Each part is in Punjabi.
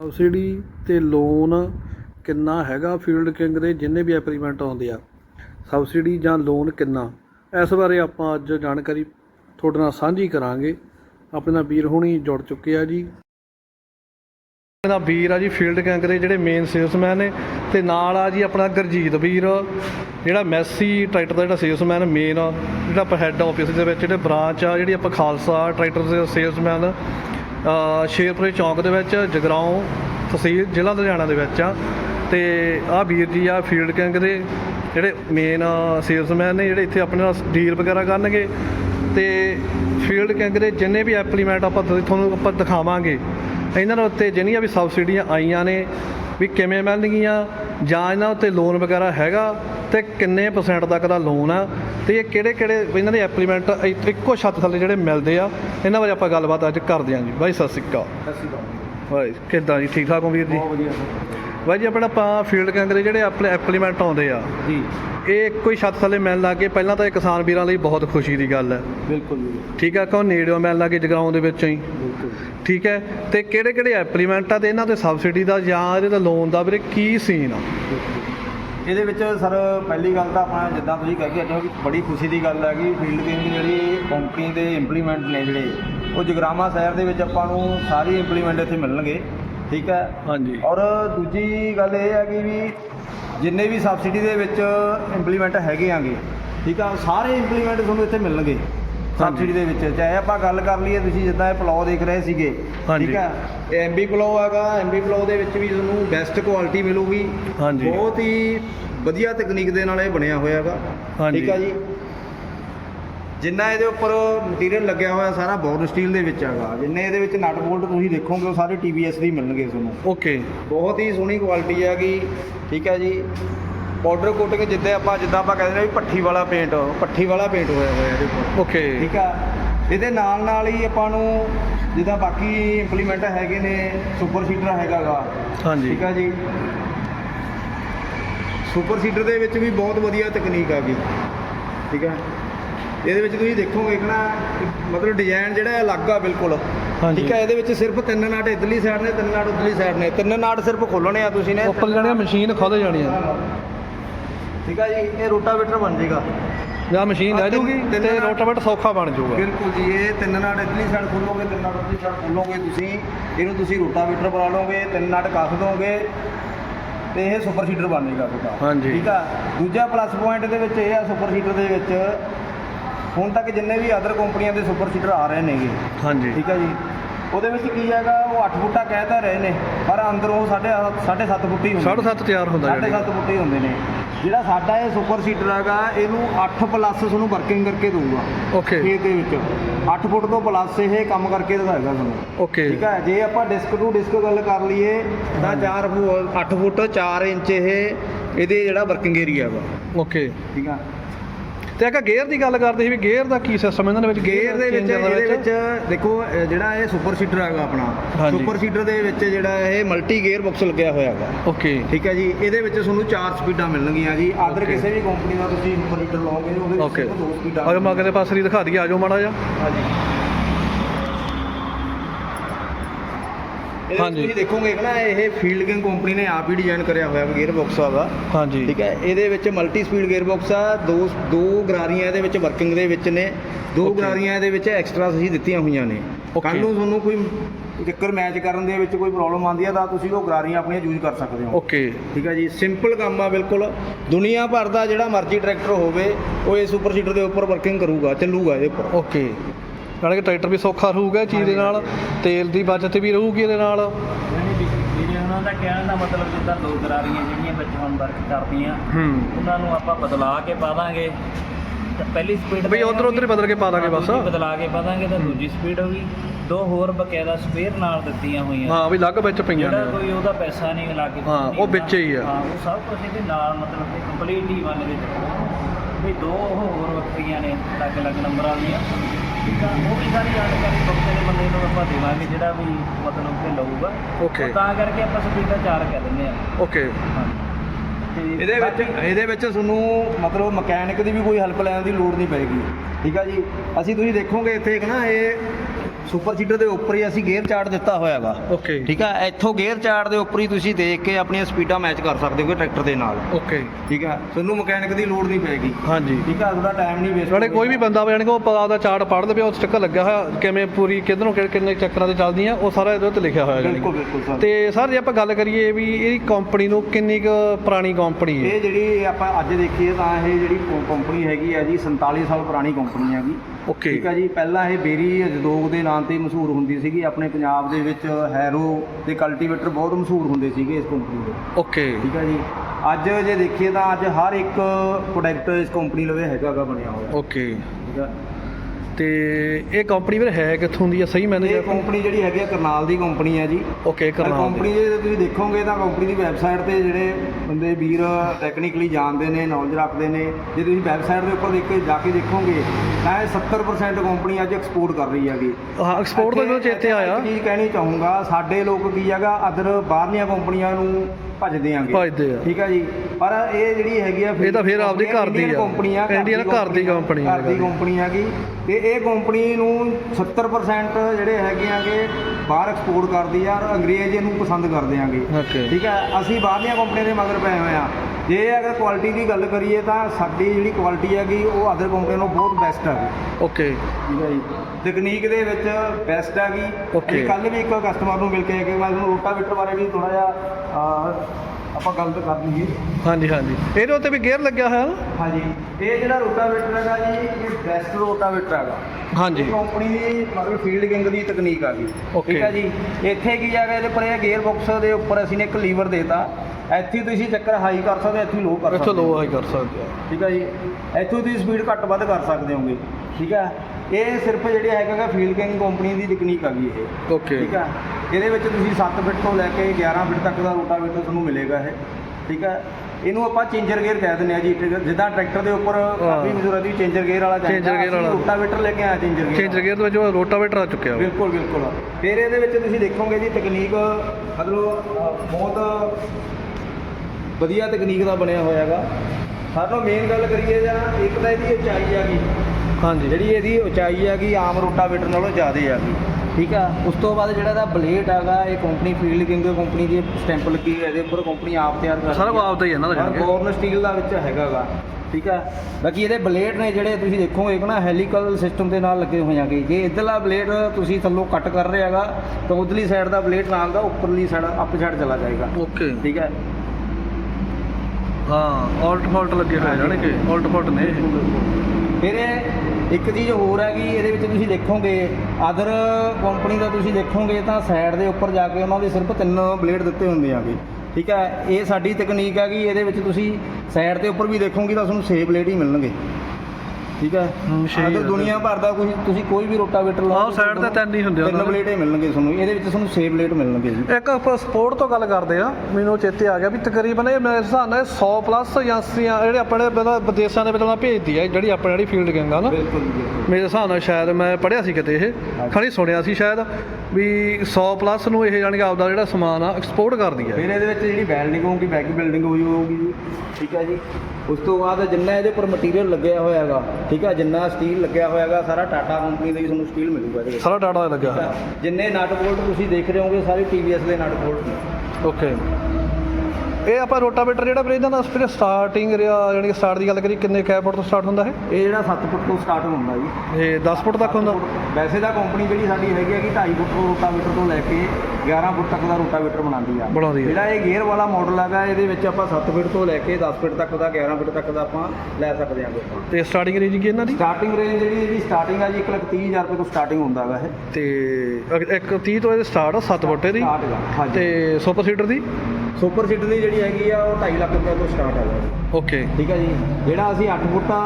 ਸਬਸਿਡੀ ਅਤੇ ਲੋਨ ਕਿੰਨਾ ਹੈਗਾ ਫੀਲਡ ਕਿੰਗ ਦੇ, ਜਿੰਨੇ ਵੀ ਐਪਲੀਮੈਂਟ ਆਉਂਦੇ ਆ? ਸਬਸਿਡੀ ਜਾਂ ਲੋਨ ਕਿੰਨਾ? ਇਸ ਬਾਰੇ ਆਪਾਂ ਅੱਜ ਜਾਣਕਾਰੀ ਤੁਹਾਡੇ ਨਾਲ ਸਾਂਝੀ ਕਰਾਂਗੇ। ਆਪਣੇ ਨਾਲ ਵੀਰ ਹੁਣੀ ਜੁੜ ਚੁੱਕੇ ਆ ਜੀ। ਦਾ ਵੀਰ ਆ ਜੀ ਫੀਲਡ ਕਿੰਗ ਦੇ ਜਿਹੜੇ ਮੇਨ ਸੇਲਸਮੈਨ ਨੇ ਤੇ ਨਾਲ ਆ ਜੀ ਆਪਣਾ ਗੁਰਜੀਤ ਵੀਰ, ਜਿਹੜਾ ਮੈਸੀ ਟਰੈਕਟਰ ਦਾ ਜਿਹੜਾ ਸੇਲਸਮੈਨ ਮੇਨ ਜਿਹੜਾ ਆਪਾਂ ਹੈੱਡ ਆਫਿਸ ਦੇ ਵਿੱਚ ਜਿਹੜੇ ਬ੍ਰਾਂਚ ਆ, ਜਿਹੜੀ ਆਪਾਂ ਖਾਲਸਾ ਟਰੈਕਟਰ ਦੇ ਸੇਲਸਮੈਨ ਸ਼ੇਰਪੁਰੇ ਚੌਂਕ ਦੇ ਵਿੱਚ, ਜਗਰਾਉਂ ਤਹਿਸੀਲ, ਜ਼ਿਲ੍ਹਾ ਲੁਧਿਆਣਾ ਦੇ ਵਿੱਚ ਆ। ਤੇ ਆ ਵੀਰ ਜੀ ਆ ਫੀਲਡ ਕਿੰਗ ਦੇ, ਜਿਹੜੇ ਮੇਨ ਸੇਲਸਮੈਨ ਨੇ, ਜਿਹੜੇ ਇੱਥੇ ਆਪਣੇ ਨਾਲ ਡੀਲ ਵਗੈਰਾ ਕਰਨਗੇ। ਤੇ ਫੀਲਡ ਕਿੰਗ ਦੇ ਜਿੰਨੇ ਵੀ ਐਪਲੀਮੈਂਟ ਆਪਾਂ ਤੁਹਾਨੂੰ ਆਪਾਂ ਦਿਖਾਵਾਂਗੇ, ਇਹਨਾਂ ਦੇ ਉੱਤੇ ਜਿਹੜੀਆਂ ਵੀ ਸਬਸਿਡੀਆਂ ਆਈਆਂ ਨੇ, ਵੀ ਕਿਵੇਂ ਮਿਲਣਗੀਆਂ, ਜਾਂ ਇਹਨਾਂ ਉੱਤੇ ਲੋਨ ਵਗੈਰਾ ਹੈਗਾ, ਤੇ ਕਿੰਨੇ ਪਰਸੈਂਟ ਤੱਕ ਦਾ ਲੋਨ ਆ ਤੇ ਇਹ ਕਿਹੜੇ ਕਿਹੜੇ ਇਹਨਾਂ ਦੇ ਐਪਲੀਮੈਂਟ ਇੱਕੋ ਛੱਤ ਥੱਲੇ ਜਿਹੜੇ ਮਿਲਦੇ ਆ ਇਹਨਾਂ ਬਾਰੇ ਆਪਾਂ ਗੱਲਬਾਤ ਅੱਜ ਕਰਦੇ ਹਾਂ ਜੀ। ਬਾਈ ਸਤਿ ਸ਼੍ਰੀ ਅਕਾਲ। ਬਾਈ ਕਿੱਦਾਂ ਜੀ? ਠੀਕ ਠਾਕ ਹੋ ਵੀਰ ਜੀ? ਬਹੁਤ ਵਧੀਆ ਬਾਈ ਜੀ ਆਪਣਾ ਆਪਾਂ ਫੀਲਡ ਕੈਂਗ ਦੇ ਜਿਹੜੇ ਆਪਣੇ ਐਪਲੀਮੈਂਟ ਆਉਂਦੇ ਆ। ਜੀ। ਇਹ ਇੱਕੋ ਹੀ ਛੱਤ ਥੱਲੇ ਮਿਲਣ ਲੱਗੇ ਪਹਿਲਾਂ ਤਾਂ ਇਹ ਕਿਸਾਨ ਵੀਰਾਂ ਲਈ ਬਹੁਤ ਖੁਸ਼ੀ ਦੀ ਗੱਲ ਹੈ। ਬਿਲਕੁਲ ਠੀਕ ਹੈ ਕਿਉਂ ਨੇੜਿਓਂ ਮਿਲਣ ਲੱਗੇ ਜਗਰਾਉਂ ਦੇ ਵਿੱਚੋਂ ਹੀ। ਠੀਕ ਹੈ ਤੇ ਕਿਹੜੇ ਕਿਹੜੇ ਐਪਲੀਮੈਂਟ ਆ ਤੇ ਇਹਨਾਂ ਤੇ ਸਬਸਿਡੀ ਦਾ ਜਾਂ ਇਹਦੇ ਦਾ ਲੋਨ ਦਾ ਵੀਰੇ ਕੀ ਸੀਨ ਆ? ਇਹਦੇ ਵਿੱਚ ਸਰ ਪਹਿਲੀ ਗੱਲ ਤਾਂ ਆਪਣਾ ਜਿੱਦਾਂ ਤੁਸੀਂ ਕਹਿ ਕੇ ਹੋ ਕਿ ਬੜੀ ਖੁਸ਼ੀ ਦੀ ਗੱਲ ਹੈ ਕਿ ਫੀਲਡ ਗੇਮ ਦੀ ਜਿਹੜੀ ਕੰਪਨੀ ਦੇ ਇੰਪਲੀਮੈਂਟ ਨੇ ਜਿਹੜੇ ਉਹ ਜਗਰਾਮਾ ਸ਼ਹਿਰ ਦੇ ਵਿੱਚ ਆਪਾਂ ਨੂੰ ਸਾਰੀ ਇੰਪਲੀਮੈਂਟ ਇੱਥੇ ਮਿਲਣਗੇ ਠੀਕ ਹੈ? ਹਾਂਜੀ। ਔਰ ਦੂਜੀ ਗੱਲ ਇਹ ਹੈ ਕਿ ਵੀ ਜਿੰਨੇ ਵੀ ਸਬਸਿਡੀ ਦੇ ਵਿੱਚ ਇੰਪਲੀਮੈਂਟ ਹੈਗੇ ਆਂਗੇ ਠੀਕ ਆ ਸਾਰੇ ਇੰਪਲੀਮੈਂਟ ਤੁਹਾਨੂੰ ਇੱਥੇ ਮਿਲਣਗੇ ਸਬਸਿਡੀ ਦੇ ਵਿੱਚ। ਚਾਹੇ ਆਪਾਂ ਗੱਲ ਕਰ ਲਈਏ ਤੁਸੀਂ ਜਿੱਦਾਂ ਇਹ ਪਲਾਓ ਦੇਖ ਰਹੇ ਸੀਗੇ। ਠੀਕ ਆ ਇਹ ਐਮਬੀ ਪਲਾਓ ਹੈਗਾ ਐਮਬੀ ਪਲਾਓ ਦੇ ਵਿੱਚ ਵੀ ਤੁਹਾਨੂੰ ਬੈਸਟ ਕੁਆਲਿਟੀ ਮਿਲੂਗੀ। ਹਾਂਜੀ। ਬਹੁਤ ਹੀ ਵਧੀਆ ਤਕਨੀਕ ਦੇ ਨਾਲ ਇਹ ਬਣਿਆ ਹੋਇਆ ਹੈਗਾ। ਹਾਂਜੀ। ਠੀਕ ਆ ਜੀ। ਜਿੰਨਾ ਇਹਦੇ ਉੱਪਰ ਮਟੀਰੀਅਲ ਲੱਗਿਆ ਹੋਇਆ ਸਾਰਾ ਬੋਰਡ ਸਟੀਲ ਦੇ ਵਿੱਚ ਹੈਗਾ। ਜਿੰਨੇ ਇਹਦੇ ਵਿੱਚ ਨਟ ਬੋਲਟ ਤੁਸੀਂ ਦੇਖੋਗੇ ਉਹ ਸਾਰੇ TVS ਦੇ ਮਿਲਣਗੇ ਤੁਹਾਨੂੰ। ਓਕੇ ਬਹੁਤ ਹੀ ਸੋਹਣੀ ਕੁਆਲਿਟੀ ਹੈਗੀ। ਠੀਕ ਹੈ ਜੀ। ਪਾਊਡਰ ਕੋਟਿੰਗ ਜਿੱਦਾਂ ਆਪਾਂ ਜਿੱਦਾਂ ਆਪਾਂ ਕਹਿੰਦੇ ਨੇ ਵੀ ਪੱਠੀ ਵਾਲਾ ਪੇਂਟ ਪੱਠੀ ਵਾਲਾ ਪੇਂਟ ਹੋਇਆ ਹੋਇਆ ਇਹਦੇ ਉੱਪਰ। ਓਕੇ ਠੀਕ ਆ। ਇਹਦੇ ਨਾਲ ਨਾਲ ਹੀ ਆਪਾਂ ਨੂੰ ਜਿੱਦਾਂ ਬਾਕੀ ਇੰਪਲੀਮੈਂਟ ਹੈਗੇ ਨੇ ਸੁਪਰ ਸੀਡਰ ਹੈਗਾਗਾ। ਹਾਂਜੀ। ਠੀਕ ਆ ਜੀ? ਸੁਪਰ ਸੀਡਰ ਦੇ ਵਿੱਚ ਵੀ ਬਹੁਤ ਵਧੀਆ ਤਕਨੀਕ ਆ ਗਈ ਠੀਕ ਆ? ਇਹਦੇ ਵਿੱਚ ਤੁਸੀਂ ਦੇਖੋਗੇ ਕਿ ਨਾ ਮਤਲਬ ਡਿਜ਼ਾਈਨ ਜਿਹੜਾ ਹੈ ਅਲੱਗ ਆ ਬਿਲਕੁਲ। ਠੀਕ ਆ? ਇਹਦੇ ਵਿੱਚ ਸਿਰਫ ਤਿੰਨ ਨਾਟ ਇਧਰਲੀ ਸਾਈਡ ਨੇ ਤਿੰਨ ਨਾਟ ਉਧਰਲੀ ਸਾਈਡ ਨੇ। ਤਿੰਨ ਨਾਟ ਸਿਰਫ ਖੋਲਣੇ ਆ ਤੁਸੀਂ ਨੇ। ਉੱਪਰ ਜਿਹੜੀਆਂ ਮਸ਼ੀਨ ਖੁੱਲ ਜਾਣੀਆਂ। ਠੀਕ ਆ ਜੀ? ਇਹ ਰੋਟਾਵੇਟਰ ਬਣ ਜਾਏਗਾ ਜਾਂ ਮਸ਼ੀਨ ਲੈ ਤਿੰਨ- ਤੇ ਰੋਟਾਵੇਟਰ ਸੌਖਾ ਬਣ ਜਾਊਗਾ ਬਿਲਕੁਲ ਜੀ ਇਹ ਤਿੰਨ ਨਾਟ ਇਧਰਲੀ ਸਾਈਡ ਖੋਲੋਗੇ ਤਿੰਨ ਨਾਟ ਉਧਰਲੀ ਸਾਈਡ ਖੋਲੋਗੇ ਤੁਸੀਂ ਇਹਨੂੰ ਤੁਸੀਂ ਰੋਟਾਵੇਟਰ ਬਣਾ ਲਓਗੇ ਤਿੰਨ ਨਾਟ ਕੱਸ ਦੋਗੇ ਤੇ ਇਹ ਸੁਪਰ ਸੀਡਰ ਬਣ ਜਾਏਗਾ ਤੁਹਾਡਾ। ਹਾਂਜੀ। ਠੀਕ ਆ? ਦੂਜਾ ਪਲੱਸ ਪੁਆਇੰਟ ਦੇ ਵਿੱਚ ਇਹ ਆ ਸੁਪਰ ਸੀਡਰ ਦੇ ਵਿੱਚ ਹੁਣ ਤੱਕ ਜਿੰਨੇ ਵੀ ਅਦਰ ਕੰਪਨੀਆਂ ਦੇ ਸੁਪਰ ਸੀਡਰ ਆ ਰਹੇ ਨੇਗੇ। ਹਾਂਜੀ। ਠੀਕ ਆ ਜੀ? ਉਹਦੇ ਵਿੱਚ ਕੀ ਹੈਗਾ ਉਹ 8 ਫੁੱਟਾ ਕਹਿ ਤਾਂ ਰਹੇ ਨੇ ਪਰ ਅੰਦਰ ਉਹ 7.5 7 ਫੁੱਟ ਹੀ ਹੁੰਦੇ ਸਾਢੇ ਸੱਤ ਤਿਆਰ ਹੁੰਦਾ ਸਾਢੇ ਜਿਹੜੀ। ਸੱਤ ਫੁੱਟ ਹੀ ਹੁੰਦੇ ਨੇ। ਜਿਹੜਾ ਸਾਡਾ ਇਹ ਸੁਪਰ ਸੀਡਰ ਹੈਗਾ ਇਹਨੂੰ 8 ਪਲੱਸ ਤੁਹਾਨੂੰ ਵਰਕਿੰਗ ਕਰਕੇ ਦਊਗਾ। ਓਕੇ ਖੇਤ ਦੇ ਵਿੱਚ। 8 ਫੁੱਟ ਤੋਂ ਪਲੱਸ ਇਹ ਕੰਮ ਕਰਕੇ ਦਿਖਾਏਗਾ ਤੁਹਾਨੂੰ। ਓਕੇ ਠੀਕ ਹੈ? ਜੇ ਆਪਾਂ ਡਿਸਕ ਟੂ ਡਿਸਕ ਗੱਲ ਕਰ ਲਈਏ ਤਾਂ 4 8 ਫੁੱਟ 4 ਇੰਚ ਇਹ ਇਹਦੇ ਜਿਹੜਾ ਵਰਕਿੰਗ ਏਰੀਆ ਹੈਗਾ ਓਕੇ ਠੀਕ ਆ? ਤੇ ਇੱਕ ਗੇਅਰ ਦੀ ਗੱਲ ਕਰਦੇ ਸੀ ਵੀ ਗੇਅਰ ਦਾ ਕੀ ਸਿਸਟਮ ਇਹਨਾਂ ਦੇ ਵਿੱਚ? ਗੇਅਰ ਦੇ ਵਿੱਚ ਇਹਦੇ ਵਿੱਚ? ਦੇਖੋ ਜਿਹੜਾ ਇਹ ਸੁਪਰ ਸੀਡਰ ਹੈਗਾ ਆਪਣਾ। ਸੁਪਰ ਸੀਡਰ ਦੇ ਵਿੱਚ ਜਿਹੜਾ ਇਹ ਮਲਟੀ ਗੇਅਰ ਬਾਕਸ ਲੱਗਿਆ ਹੋਇਆ ਹੈਗਾ। ਓਕੇ ਠੀਕ ਹੈ ਜੀ ਇਹਦੇ ਵਿੱਚ ਤੁਹਾਨੂੰ ਚਾਰ ਸਪੀਡਾਂ ਮਿਲਣਗੀਆਂ ਜੀ। ਆਦਰ. ਕਿਸੇ ਵੀ ਕੰਪਨੀ ਦਾ ਤੁਸੀਂ ਸੁਪਰ ਸੀਡਰ ਲਓਗੇ ਉਹਦੇ ਵਿੱਚ ਦੋ ਸਪੀਡਾਂ ਅਗਰ ਮੈਂ ਅਗਲੇ ਪਾਸੇ ਦੀ ਦਿਖਾ ਦਈਏ ਆਜੋ ਮਾੜਾ ਜਿਹਾ। ਹਾਂਜੀ। ਇਹਦੇ ਵਿੱਚ ਹਾਂਜੀ। ਤੁਸੀਂ ਦੇਖੋਗੇ ਕਿ ਨਾ ਇਹ ਫੀਲਡ ਗੇਮ ਕੰਪਨੀ ਨੇ ਆਪ ਹੀ ਡਿਜ਼ਾਈਨ ਕਰਿਆ ਹੋਇਆ ਗੇਅਰ ਬਾਕਸ ਹੈਗਾ ਹਾਂਜੀ। ਠੀਕ ਹੈ ਇਹਦੇ ਵਿੱਚ ਮਲਟੀ ਸਪੀਡ ਗੇਅਰ ਬਾਕਸ ਆ ਦੋ ਦੋ ਗਰਾਰੀਆਂ ਇਹਦੇ ਵਿੱਚ ਵਰਕਿੰਗ ਦੇ ਵਿੱਚ ਨੇ ਦੋ Okay. ਗਰਾਰੀਆਂ ਇਹਦੇ ਵਿੱਚ ਐਕਸਟਰਾ ਅਸੀਂ ਦਿੱਤੀਆਂ ਹੋਈਆਂ ਨੇ। Okay. ਕੱਲ ਨੂੰ ਤੁਹਾਨੂੰ ਕੋਈ ਚੱਕਰ ਮੈਚ ਕਰਨ ਦੇ ਵਿੱਚ ਕੋਈ ਪ੍ਰੋਬਲਮ ਆਉਂਦੀ ਹੈ ਤਾਂ ਤੁਸੀਂ ਉਹ ਗਰਾਰੀਆਂ ਆਪਣੀਆਂ ਯੂਜ਼ ਕਰ ਸਕਦੇ ਹੋ। ਓਕੇ ਠੀਕ ਹੈ ਜੀ ਸਿੰਪਲ ਕੰਮ ਆ ਬਿਲਕੁਲ। ਦੁਨੀਆ ਭਰ ਦਾ ਜਿਹੜਾ ਮਰਜ਼ੀ ਟਰੈਕਟਰ ਹੋਵੇ ਉਹ ਇਹ ਸੁਪਰ ਸੀਡਰ ਦੇ ਉੱਪਰ ਵਰਕਿੰਗ ਕਰੂਗਾ ਚੱਲੂਗਾ ਇਹਦੇ ਉੱਪਰ। ਓਕੇ ਯਾਨੀ ਕਿ ਟਰੈਕਟਰ ਵੀ ਸੌਖਾ ਰਹੂਗਾ ਇਹ ਚੀਜ਼ ਦੇ ਨਾਲ ਤੇਲ ਦੀ ਬਚਤ ਵੀ ਰਹੂਗੀ ਇਹਦੇ ਨਾਲ। ਜਿਹੜੇ ਉਹਨਾਂ ਦਾ ਕਹਿਣ ਦਾ ਮਤਲਬ ਜਿੱਦਾਂ ਦੋ ਗਰਾਰੀਆਂ ਜਿਹੜੀਆਂ ਵਿੱਚ ਹੁਣ ਵਰਕ ਕਰਦੀਆਂ ਹੂੰ। ਉਹਨਾਂ ਨੂੰ ਆਪਾਂ ਬਦਲਾ ਕੇ ਪਾ ਦਾਂਗੇ ਤੇ ਪਹਿਲੀ ਸਪੀਡ ਬਈ ਉੱਧਰ ਉੱਧਰ ਹੀ ਬਦਲ ਕੇ ਪਾ ਦਾਂਗੇ ਬਸ। ਬਦਲਾ ਕੇ ਪਾ ਦਾਂਗੇ ਤਾਂ ਦੂਜੀ ਸਪੀਡ ਹੋਗੀ ਦੋ ਹੋਰ ਬਕਾਇਦਾ ਸਪੇਅਰ ਨਾਲ ਦਿੱਤੀਆਂ ਹੋਈਆਂ। ਹਾਂ ਵੀ ਲੱਗ ਵਿੱਚ ਪਈਆਂ ਜਿਹੜਾ ਨੇ। ਕੋਈ ਉਹਦਾ ਪੈਸਾ ਨਹੀਂ ਲਾ ਕੇ ਹਾਂ, ਉਹ ਵਿੱਚ ਹੀ ਆ। ਹਾਂ ਉਹ ਸਭ ਕੁਝ ਇਹਦੇ ਨਾਲ ਮਤਲਬ ਕਿ ਕੰਪਲੀਟ ਹੀ ਵਨ ਵਿੱਚ ਵੀ ਦੋ ਹੋਰ ਵੱਖਰੀਆਂ ਨੇ ਅਲੱਗ ਅਲੱਗ ਨੰਬਰ ਵਾਲੀਆਂ। ਠੀਕ ਆ। ਉਹ ਵੀ ਸਾਰੀ ਜਾਣਕਾਰੀ ਬਖਸ਼ੇ ਦੇ ਬੰਦੇ ਨੂੰ ਆਪਾਂ ਦੇਵਾਂਗੇ ਜਿਹੜਾ ਵੀ ਮਤਲਬ ਕਿ ਲਊਗਾ। Okay. ਉਹ ਤਾਂ ਕਰਕੇ ਆਪਾਂ ਸਪੀਡਾਂ ਚਾਰ ਕਹਿ ਦਿੰਦੇ ਆ। ਓਕੇ ਤੇ ਇਹਦੇ ਵਿੱਚ ਇਹਦੇ ਵਿੱਚ ਤੁਹਾਨੂੰ ਮਤਲਬ ਮਕੈਨਿਕ ਦੀ ਵੀ ਕੋਈ ਹੈਲਪ ਲੈਣ ਦੀ ਲੋੜ ਨਹੀਂ ਪਏਗੀ। ਠੀਕ ਆ ਜੀ? ਅਸੀਂ ਤੁਸੀਂ ਦੇਖੋਗੇ ਇੱਥੇ ਇੱਕ ਨਾ ਇਹ ਸੁਪਰ ਸੀਟਰ ਦੇ ਉੱਪਰ ਹੀ ਅਸੀਂ ਗੇਅਰ ਚਾਰਟ ਦਿੱਤਾ ਹੋਇਆ ਹੈਗਾ ਓਕੇ ਠੀਕ ਆ? ਇੱਥੋਂ ਗੇਅਰ ਚਾਰਟ ਦੇ ਉੱਪਰ ਹੀ ਤੁਸੀਂ ਦੇਖ ਕੇ ਆਪਣੀਆਂ ਸਪੀਡਾਂ ਮੈਚ ਕਰ ਸਕਦੇ ਹੋਗੇ ਟਰੈਕਟਰ ਦੇ ਨਾਲ। ਓਕੇ ਠੀਕ ਆ? ਤੁਹਾਨੂੰ ਮਕੈਨਿਕ ਦੀ ਲੋੜ ਨਹੀਂ ਪਏਗੀ। ਹਾਂਜੀ। ਠੀਕ ਆ? ਤੁਹਾਡਾ ਟਾਈਮ ਨਹੀਂ ਵੇਸਟ ਨਾਲੇ ਕੋਈ ਵੀ ਬੰਦਾ ਜਾਣੀ ਕਿ ਉਹ ਪਤਾ ਦਾ ਚਾਰਟ ਪੜ੍ਹ ਲਵੇ ਉਸ ਚੱਕਰ ਲੱਗਿਆ ਹੋਇਆ ਕਿਵੇਂ ਪੂਰੀ ਕਿੱਧਰੋਂ ਕਿ- ਕਿੰਨੇ ਚੱਕਰਾਂ ਤੇ ਚੱਲਦੀਆਂ ਉਹ ਸਾਰਾ ਇਹਦੇ ਉੱਤੇ ਲਿਖਿਆ ਹੋਇਆ ਬਿਲਕੁਲ ਕਿ। ਬਿਲਕੁਲ ਸਰ। ਤੇ ਸਰ ਜੇ ਆਪਾਂ ਗੱਲ ਕਰੀਏ ਵੀ ਇਹਦੀ ਕੰਪਨੀ ਨੂੰ ਕਿੰਨੀ ਕੁ ਪੁਰਾਣੀ ਕੰਪਨੀ ਹੈ? ਇਹ ਜਿਹੜੀ ਆਪਾਂ ਅੱਜ ਦੇਖੀਏ ਤਾਂ ਇਹ ਜਿਹੜੀ ਕੰਪਨੀ ਹੈਗੀ ਆ ਜੀ 47 ਸਾਲ ਪੁਰਾਣੀ ਕੰਪਨੀ ਹੈਗੀ। ਓਕੇ। ਠੀਕ ਆ ਜੀ ਪਹਿਲਾਂ ਇਹ ਬੇਰੀ ਜਦੋਗ ਦੇ ਨਾਂ ਤੇ ਮਸ਼ਹੂਰ ਹੁੰਦੀ ਸੀਗੀ। ਆਪਣੇ ਪੰਜਾਬ ਦੇ ਵਿੱਚ ਹੈਰੋ ਤੇ ਕਲਟੀਵੇਟਰ ਬਹੁਤ ਮਸ਼ਹੂਰ ਹੁੰਦੇ ਸੀਗੇ ਇਸ ਕੰਪਨੀ ਦੇ। ਓਕੇ। ਠੀਕ ਆ ਜੀ। ਅੱਜ ਜੇ ਦੇਖੀਏ ਤਾਂ ਅੱਜ ਹਰ ਇੱਕ ਪ੍ਰੋਡਕਟ ਇਸ ਕੰਪਨੀ ਲਵੇ ਹੈਗਾ ਗਾ ਬਣਿਆ ਹੋਇਆ। ਓਕੇ। ਠੀਕ ਆ। ਤੇ ਇਹ ਕੰਪਨੀ ਵੀਰ ਹੈ ਕਿੱਥੋਂ ਦੀ ਹੈ ਸਹੀ ਇਹ ਕੰਪਨੀ ਜਿਹੜੀ ਹੈਗੀ ਆ ਕਰਨਾਲ ਦੀ ਕੰਪਨੀ ਹੈ ਜੀ। ਓਕੇ ਕਰਨਾਲ ਕੰਪਨੀ ਦੀ ਜੇ ਤੁਸੀਂ ਦੇਖੋਗੇ ਤਾਂ ਕੰਪਨੀ ਦੀ ਵੈਬਸਾਈਟ ਤੇ ਜਿਹੜੇ ਬੰਦੇ ਵੀਰ ਟੈਕਨੀਕਲੀ ਜਾਣਦੇ ਨੇ ਨੌਲੇਜ ਰੱਖਦੇ ਨੇ ਜੇ ਤੁਸੀਂ ਵੈਬਸਾਈਟ ਦੇ ਉੱਪਰ ਦੇਖ ਕੇ ਜਾ ਕੇ ਦੇਖੋਗੇ ਤਾਂ ਇਹ 70% ਕੰਪਨੀ ਅੱਜ ਐਕਸਪੋਰਟ ਕਰ ਰਹੀ ਹੈਗੀ। ਹਾਂ ਐਕਸਪੋਰਟ ਤੋਂ ਮੈਨੂੰ ਚੇਤੇ ਆਇਆ। ਕੀ ਕਹਿਣੀ ਚਾਹੂੰਗਾ ਸਾਡੇ ਲੋਕ ਕੀ ਹੈਗਾ ਅਦਰ ਬਾਹਰਲੀਆਂ ਕੰਪਨੀਆਂ ਨੂੰ ਭੱਜਦੇ ਆਂਗੇ। ਭੱਜਦੇ ਆ। ਠੀਕ ਆ ਜੀ? ਪਰ ਇਹ ਜਿਹੜੀ ਹੈਗੀ ਆ ਇਹ ਤਾਂ ਫਿਰ ਆਪਦੀ ਘਰ ਦੀ ਆ। ਕੰਪਨੀ ਆ Indian ਘਰ ਦੀ company ਆ ਘਰ ਦੀ ਕੰਪਨੀ ਹੈਗੀ ਤੇ ਇਹ ਕੰਪਨੀ ਨੂੰ 70% ਜਿਹੜੇ ਹੈਗੇ ਆਗੇ ਬਾਹਰ ਐਕਸਪੋਰਟ ਕਰਦੀ ਆ ਔਰ ਅੰਗਰੇਜ਼ ਇਹਨੂੰ ਪਸੰਦ ਕਰਦੇ ਆਂਗੇ ਠੀਕ ਹੈ ਅਸੀਂ ਬਾਹਰਲੀਆਂ ਕੰਪਨੀਆਂ ਦੇ ਮਗਰ ਪਏ ਹੋਏ ਆ। ਜੇ ਅਗਰ ਕੁਆਲਿਟੀ ਦੀ ਗੱਲ ਕਰੀਏ ਤਾਂ ਸਾਡੀ ਜਿਹੜੀ ਕੁਆਲਿਟੀ ਹੈਗੀ ਉਹ ਅਦਰ ਕੰਪਨੀਆਂ ਨਾਲੋਂ ਬਹੁਤ ਬੈਸਟ ਹੈਗੀ ਓਕੇ ਠੀਕ ਹੈ ਜੀ। ਤਕਨੀਕ ਦੇ ਵਿੱਚ ਬੈਸਟ ਹੈਗੀ Okay. ਕੱਲ ਵੀ ਇੱਕ ਕਸਟਮਰ ਨੂੰ ਮਿਲ ਕੇ ਕਿ ਮੈਂ ਤੁਹਾਨੂੰ ਰੋਟਾਵੀਟਰ ਬਾਰੇ ਵੀ ਥੋੜਾ ਜਿਹਾ ਆਪਾਂ ਗੱਲ ਤਾਂ ਕਰ ਲਈਏ। ਹਾਂਜੀ ਹਾਂਜੀ। ਇਹਦੇ ਉੱਤੇ ਵੀ ਗੇਅਰ ਲੱਗਿਆ ਹੋਇਆ? ਨਾ ਹਾਂਜੀ। ਇਹ ਜਿਹੜਾ ਰੋਟਾਵੀਟਰ ਹੈਗਾ ਜੀ ਇਹ ਬੈਸਟ ਰੋਟਾਵੀਟਰ ਹੈਗਾ। ਹਾਂਜੀ। ਕੰਪਨੀ ਦੀ ਮਤਲਬ ਫੀਲਡ ਕਿੰਗ ਦੀ ਤਕਨੀਕ ਆ ਗਈ Okay. ਠੀਕ ਹੈ ਜੀ? ਇੱਥੇ ਕੀ ਹੈਗਾ ਇਹਦੇ ਉੱਪਰ ਇਹ ਗੇਅਰ ਬਾਕਸ ਦੇ ਉੱਪਰ ਅਸੀਂ ਨੇ ਇੱਕ ਲੀਵਰ ਦੇਤਾ। ਇੱਥੇ ਤੁਸੀਂ ਚੱਕਰ ਹਾਈ ਕਰ ਸਕਦੇ ਹੋ, ਇੱਥੇ ਲੋ ਕਰ ਇੱਥੋਂ ਸਕਦੇ ਹੋ। ਲੋ ਹਾਈ ਕਰ ਸਕਦੇ ਆ ਠੀਕ ਹੈ ਜੀ? ਇੱਥੋਂ ਤੁਸੀਂ ਸਪੀਡ ਘੱਟ ਵੱਧ ਕਰ ਸਕਦੇ ਹੋਗੇ। ਠੀਕ ਹੈ ਇਹ ਸਿਰਫ ਜਿਹੜੇ ਹੈਗਾ ਫੀਲਡ ਕਿੰਗ ਕੰਪਨੀ ਦੀ ਤਕਨੀਕ ਆ ਗਈ ਇਹ। ਓਕੇ ਠੀਕ ਹੈ ਇਹਦੇ ਵਿੱਚ ਤੁਸੀਂ 7 ਫਿਟ ਤੋਂ ਲੈ ਕੇ 11 ਫਿਟ ਤੱਕ ਦਾ ਰੋਟਾਵੇਟਰ ਤੁਹਾਨੂੰ ਮਿਲੇਗਾ ਇਹ। ਠੀਕ ਹੈ ਇਹਨੂੰ ਆਪਾਂ ਚੇਂਜਰ ਗੇਅਰ ਕਹਿ ਦਿੰਦੇ ਆ ਜੀ। ਜਿੱਦਾਂ ਟਰੈਕਟਰ ਦੇ ਉੱਪਰ ਕਾਫੀ ਮਜ਼ਦੂਰਾਂ ਦੀ ਚੇਂਜਰ ਗੇਅਰ ਵਾਲਾ ਜਾਂਦਾ Changer gear ਵਾਲਾ। ਰੋਟਾਵੇਟਰ ਲੈ ਕੇ ਆਇਆ ਚੇਂਜਰ ਗੇਅਰ ਚੇਂਜਰ ਗੇਅਰ ਦੇ ਵਿੱਚ ਰੋਟਾਵੇਟਰ ਆ ਚੁੱਕਿਆ ਬਿਲਕੁਲ ਬਿਲਕੁਲ। ਫਿਰ ਇਹਦੇ ਵਿੱਚ ਤੁਸੀਂ ਦੇਖੋਗੇ ਜੀ ਤਕਨੀਕ ਮਤਲਬ ਬਹੁਤ ਵਧੀਆ ਤਕਨੀਕ ਦਾ ਬਣਿਆ ਹੋਇਆ ਹੈਗਾ ਸਾਨੂੰ ਮੇਨ ਗੱਲ ਕਰੀਏ ਜਾਂ ਇੱਕ ਤਾਂ ਇਹਦੀ ਉਚਾਈ ਹੈਗੀ ਹਾਂਜੀ। ਜਿਹੜੀ ਇਹਦੀ ਉਚਾਈ ਹੈਗੀ ਆਮ ਰੋਟਾਵੇਟਰ ਨਾਲੋਂ ਜ਼ਿਆਦਾ ਹੈਗੀ। ਠੀਕ ਆ? ਉਸ ਤੋਂ ਬਾਅਦ ਜਿਹੜਾ ਇਹਦਾ ਬਲੇਡ ਹੈਗਾ ਇਹ ਕੰਪਨੀ ਫੀਲਡ ਕਿੰਗ ਕੰਪਨੀ ਦੀ ਸਟੈਂਪ ਲੱਗੀ ਹੈ ਇਹਦੇ ਉੱਪਰ ਕੰਪਨੀ ਆਪ ਤਿਆਰ ਕਰਦੀ ਸਾਰਾ ਕੁਝ ਹੀ ਹੈ ਇਹਨਾਂ ਦਾ ਕਿ। ਬੋਰਨ ਸਟੀਲ ਦਾ ਵਿੱਚ ਹੈਗਾਗਾ ਠੀਕ ਆ? ਬਾਕੀ ਇਹਦੇ ਬਲੇਡ ਨੇ ਜਿਹੜੇ ਤੁਸੀਂ ਦੇਖੋਗੇ ਕਿ ਨਾ ਹੈਲੀਕਲ ਸਿਸਟਮ ਦੇ ਨਾਲ ਲੱਗੇ ਹੋਏ ਆਗੇ ਜੇ ਇਧਰਲਾ ਬਲੇਡ ਤੁਸੀਂ ਥੱਲੋਂ ਕੱਟ ਕਰ ਰਹੇ ਹੈਗਾ ਤਾਂ ਉਧਰਲੀ ਸਾਈਡ ਦਾ ਬਲੇਡ ਨਾਲ ਦਾ ਉੱਪਰਲੀ ਸਾਈਡ ਅਪ ਸਾਈਡ ਚਲਾ ਜਾਏਗਾ। ਓਕੇ ਠੀਕ ਹੈ ਹਾਂ ਆਲਟ ਫਾਲਟ ਲੱਗੇ ਹੋਏ ਜਾਣੇ ਕਿ ਆਲਟ ਫਾਲਟ ਨੇ ਇੱਕ ਚੀਜ਼ ਹੋਰ ਹੈਗੀ ਇਹਦੇ ਵਿੱਚ ਤੁਸੀਂ ਦੇਖੋਗੇ ਅਦਰ ਕੰਪਨੀ ਦਾ ਤੁਸੀਂ ਦੇਖੋਗੇ ਤਾਂ ਸਾਈਡ ਦੇ ਉੱਪਰ ਜਾ ਕੇ ਉਹਨਾਂ ਦੇ ਸਿਰਫ ਤਿੰਨ ਬਲੇਡ ਦਿੱਤੇ ਹੁੰਦੇ ਆਗੇ ਠੀਕ ਹੈ, ਇਹ ਸਾਡੀ ਤਕਨੀਕ ਹੈਗੀ ਇਹਦੇ ਵਿੱਚ ਤੁਸੀਂ ਸਾਈਡ ਦੇ ਉੱਪਰ ਵੀ ਦੇਖੋਗੇ ਤਾਂ ਤੁਹਾਨੂੰ 6 ਬਲੇਡ ਹੀ ਮਿਲਣਗੇ। ਠੀਕ ਹੈ? ਹੂੰ, ਛੇ ਅਦਰ ਆ। ਦੁਨੀਆ ਭਰ ਦਾ ਕੋਈ ਤੁਸੀਂ ਕੋਈ ਵੀ ਰੋਟਾਵੇਟਰ ਲਾਓ ਆਹ ਸਾਈਡ ਤੇ ਤਿੰਨ ਹੀ ਹੁੰਦੇ ਆ ਤਿੰਨ ਉਹਨਾਂ ਦੇ। ਬਲੇਡ ਹੀ ਮਿਲਣਗੇ ਤੁਹਾਨੂੰ ਇਹਦੇ ਵਿੱਚ ਤੁਹਾਨੂੰ 6 ਬਲੇਡ ਮਿਲਣਗੇ ਜੀ। ਇੱਕ ਆਪਾਂ ਸਪੋਰਟ ਤੋਂ ਗੱਲ ਕਰਦੇ ਆ ਮੈਨੂੰ ਚੇਤੇ ਆ ਗਿਆ ਵੀ ਤਕਰੀਬਨ ਇਹ ਮੇਰੇ ਹਿਸਾਬ ਨਾਲ 100 ਪਲੱਸ ਏਜੰਸੀਆਂ ਜਿਹੜੇ ਆਪਣੇ ਵਿਦੇਸ਼ਾਂ ਦੇ ਵਿੱਚ ਨਾਲ ਭੇਜਦੀ ਆ ਜਿਹੜੀ ਆਪਣੇ ਜਿਹੜੀ ਫੀਲਡ ਗੈਂਗ ਆ ਨਾ। ਬਿਲਕੁਲ ਜੀ, ਬਿਲਕੁਲ। ਮੇਰੇ ਹਿਸਾਬ ਨਾਲ ਸ਼ਾਇਦ ਮੈਂ ਪੜ੍ਹਿਆ ਸੀ ਕਿਤੇ ਇਹ ਖਣੀ ਸੁਣਿਆ ਸੀ ਸ਼ਾਇਦ ਵੀ 100 ਪਲੱਸ ਨੂੰ ਇਹ ਜਾਣੀ ਕਿ ਆਪਦਾ ਜਿਹੜਾ ਸਮਾਨ ਆ ਐਕਸਪੋਰਟ ਕਰਦੀ ਹੈ ਫਿਰ ਇਹਦੇ ਵਿੱਚ ਜਿਹੜੀ ਵੈਲਡਿੰਗ ਹੋਊਗੀ ਬੈਕ ਬਿਲਡਿੰਗ ਹੋਊਗੀ ਜੀ ਠੀਕ ਹੈ ਜੀ। ਉਸ ਤੋਂ ਬਾਅਦ ਜਿੰਨਾ ਇਹਦੇ ਉੱਪਰ ਮਟੀਰੀਅਲ ਲੱਗਿਆ ਹੋਇਆ ਹੈਗਾ ਠੀਕ ਹੈ ਜਿੰਨਾ ਸਟੀਲ ਲੱਗਿਆ ਹੋਇਆ ਹੈਗਾ ਸਾਰਾ ਟਾਟਾ ਕੰਪਨੀ ਦਾ ਹੀ ਤੁਹਾਨੂੰ ਸਟੀਲ ਮਿਲੂਗਾ ਇਹਦੇ ਵਿੱਚ। ਸਾਰਾ ਡਾਟਾ ਲੱਗਿਆ ਹੋਇਆ। ਜਿੰਨੇ ਨਟ ਬੋਲਟ ਤੁਸੀਂ ਦੇਖ ਰਹੇ ਹੋਗੇ ਸਾਰੇ TVS ਦੇ ਨਟ ਬੋਲਟ ਨੇ। ਓਕੇ ਇਹ ਆਪਾਂ ਰੋਟਾਵੇਟਰ ਜਿਹੜਾ ਵੀਰੇ ਇਹਨਾਂ ਦਾ ਫਿਰ ਸਟਾਰਟਿੰਗ ਰਿਹਾ ਜਾਣੀ ਕਿ ਸਟਾਰਟ ਦੀ ਗੱਲ ਕਰੀ ਕਿੰਨੇ ਕੈ ਫੁੱਟ ਤੋਂ ਸਟਾਰਟ ਹੁੰਦਾ ਹੈ ਇਹ ਜਿਹੜਾ 7 ਫੁੱਟ ਤੋਂ ਸਟਾਰਟ ਹੁੰਦਾ ਜੀ। ਇਹ 10 ਫੁੱਟ ਤੱਕ ਹੁੰਦਾ? ਵੈਸੇ ਤਾਂ ਕੰਪਨੀ ਜਿਹੜੀ ਸਾਡੀ ਹੈਗੀ ਹੈ ਕਿ 2.5 ਫੁੱਟ ਤੋਂ ਰੋਟਾਵੇਟਰ ਤੋਂ ਲੈ ਕੇ 11 ਫੁੱਟ ਤੱਕ ਦਾ ਰੋਟਾਵੇਟਰ ਬਣਾਉਂਦੀ ਆ। ਬਣਾਉਂਦੀ ਆ। ਜਿਹੜਾ ਇਹ ਗੇਅਰ ਵਾਲਾ ਮਾਡਲ ਹੈਗਾ ਇਹਦੇ ਵਿੱਚ ਆਪਾਂ 7 ਫੁੱਟ ਤੋਂ ਲੈ ਕੇ 10 ਫੁੱਟ ਤੱਕ ਦਾ 11 ਫੁੱਟ ਤੱਕ ਦਾ ਆਪਾਂ ਲੈ ਸਕਦੇ ਹਾਂ ਤੇ ਸਟਾਰਟਿੰਗ ਰੇਂਜ ਕੀ ਇਹਨਾਂ ਦੀ? ਸਟਾਰਟਿੰਗ ਰੇਂਜ ਜਿਹੜੀ ਇਹਦੀ ਸਟਾਰਟਿੰਗ ਆ ਜੀ 130000 ਰੁਪਏ ਤੋਂ ਸਟਾਰਟਿੰਗ ਹੁੰਦਾ ਹੈਗਾ ਇਹ। ਤੇ ਇੱਕ 30 ਤੋਂ ਇਹਦੇ ਸਟਾਰਟ 7 ਫੁੱਟ ਦੀ ਤੇ ਸੁਪਰ ਸੀਡਰ ਦੀ? ਸੁਪਰ ਸੀਟਰ ਦੀ ਜਿਹੜੀ ਹੈਗੀ ਆ ਉਹ 2.5 ਲੱਖ ਰੁਪਏ ਤੋਂ ਸਟਾਰਟ ਹੈਗਾ ਜੀ। ਓਕੇ ਠੀਕ ਹੈ ਜੀ? ਜਿਹੜਾ ਅਸੀਂ 8 ਫੁੱਟਾ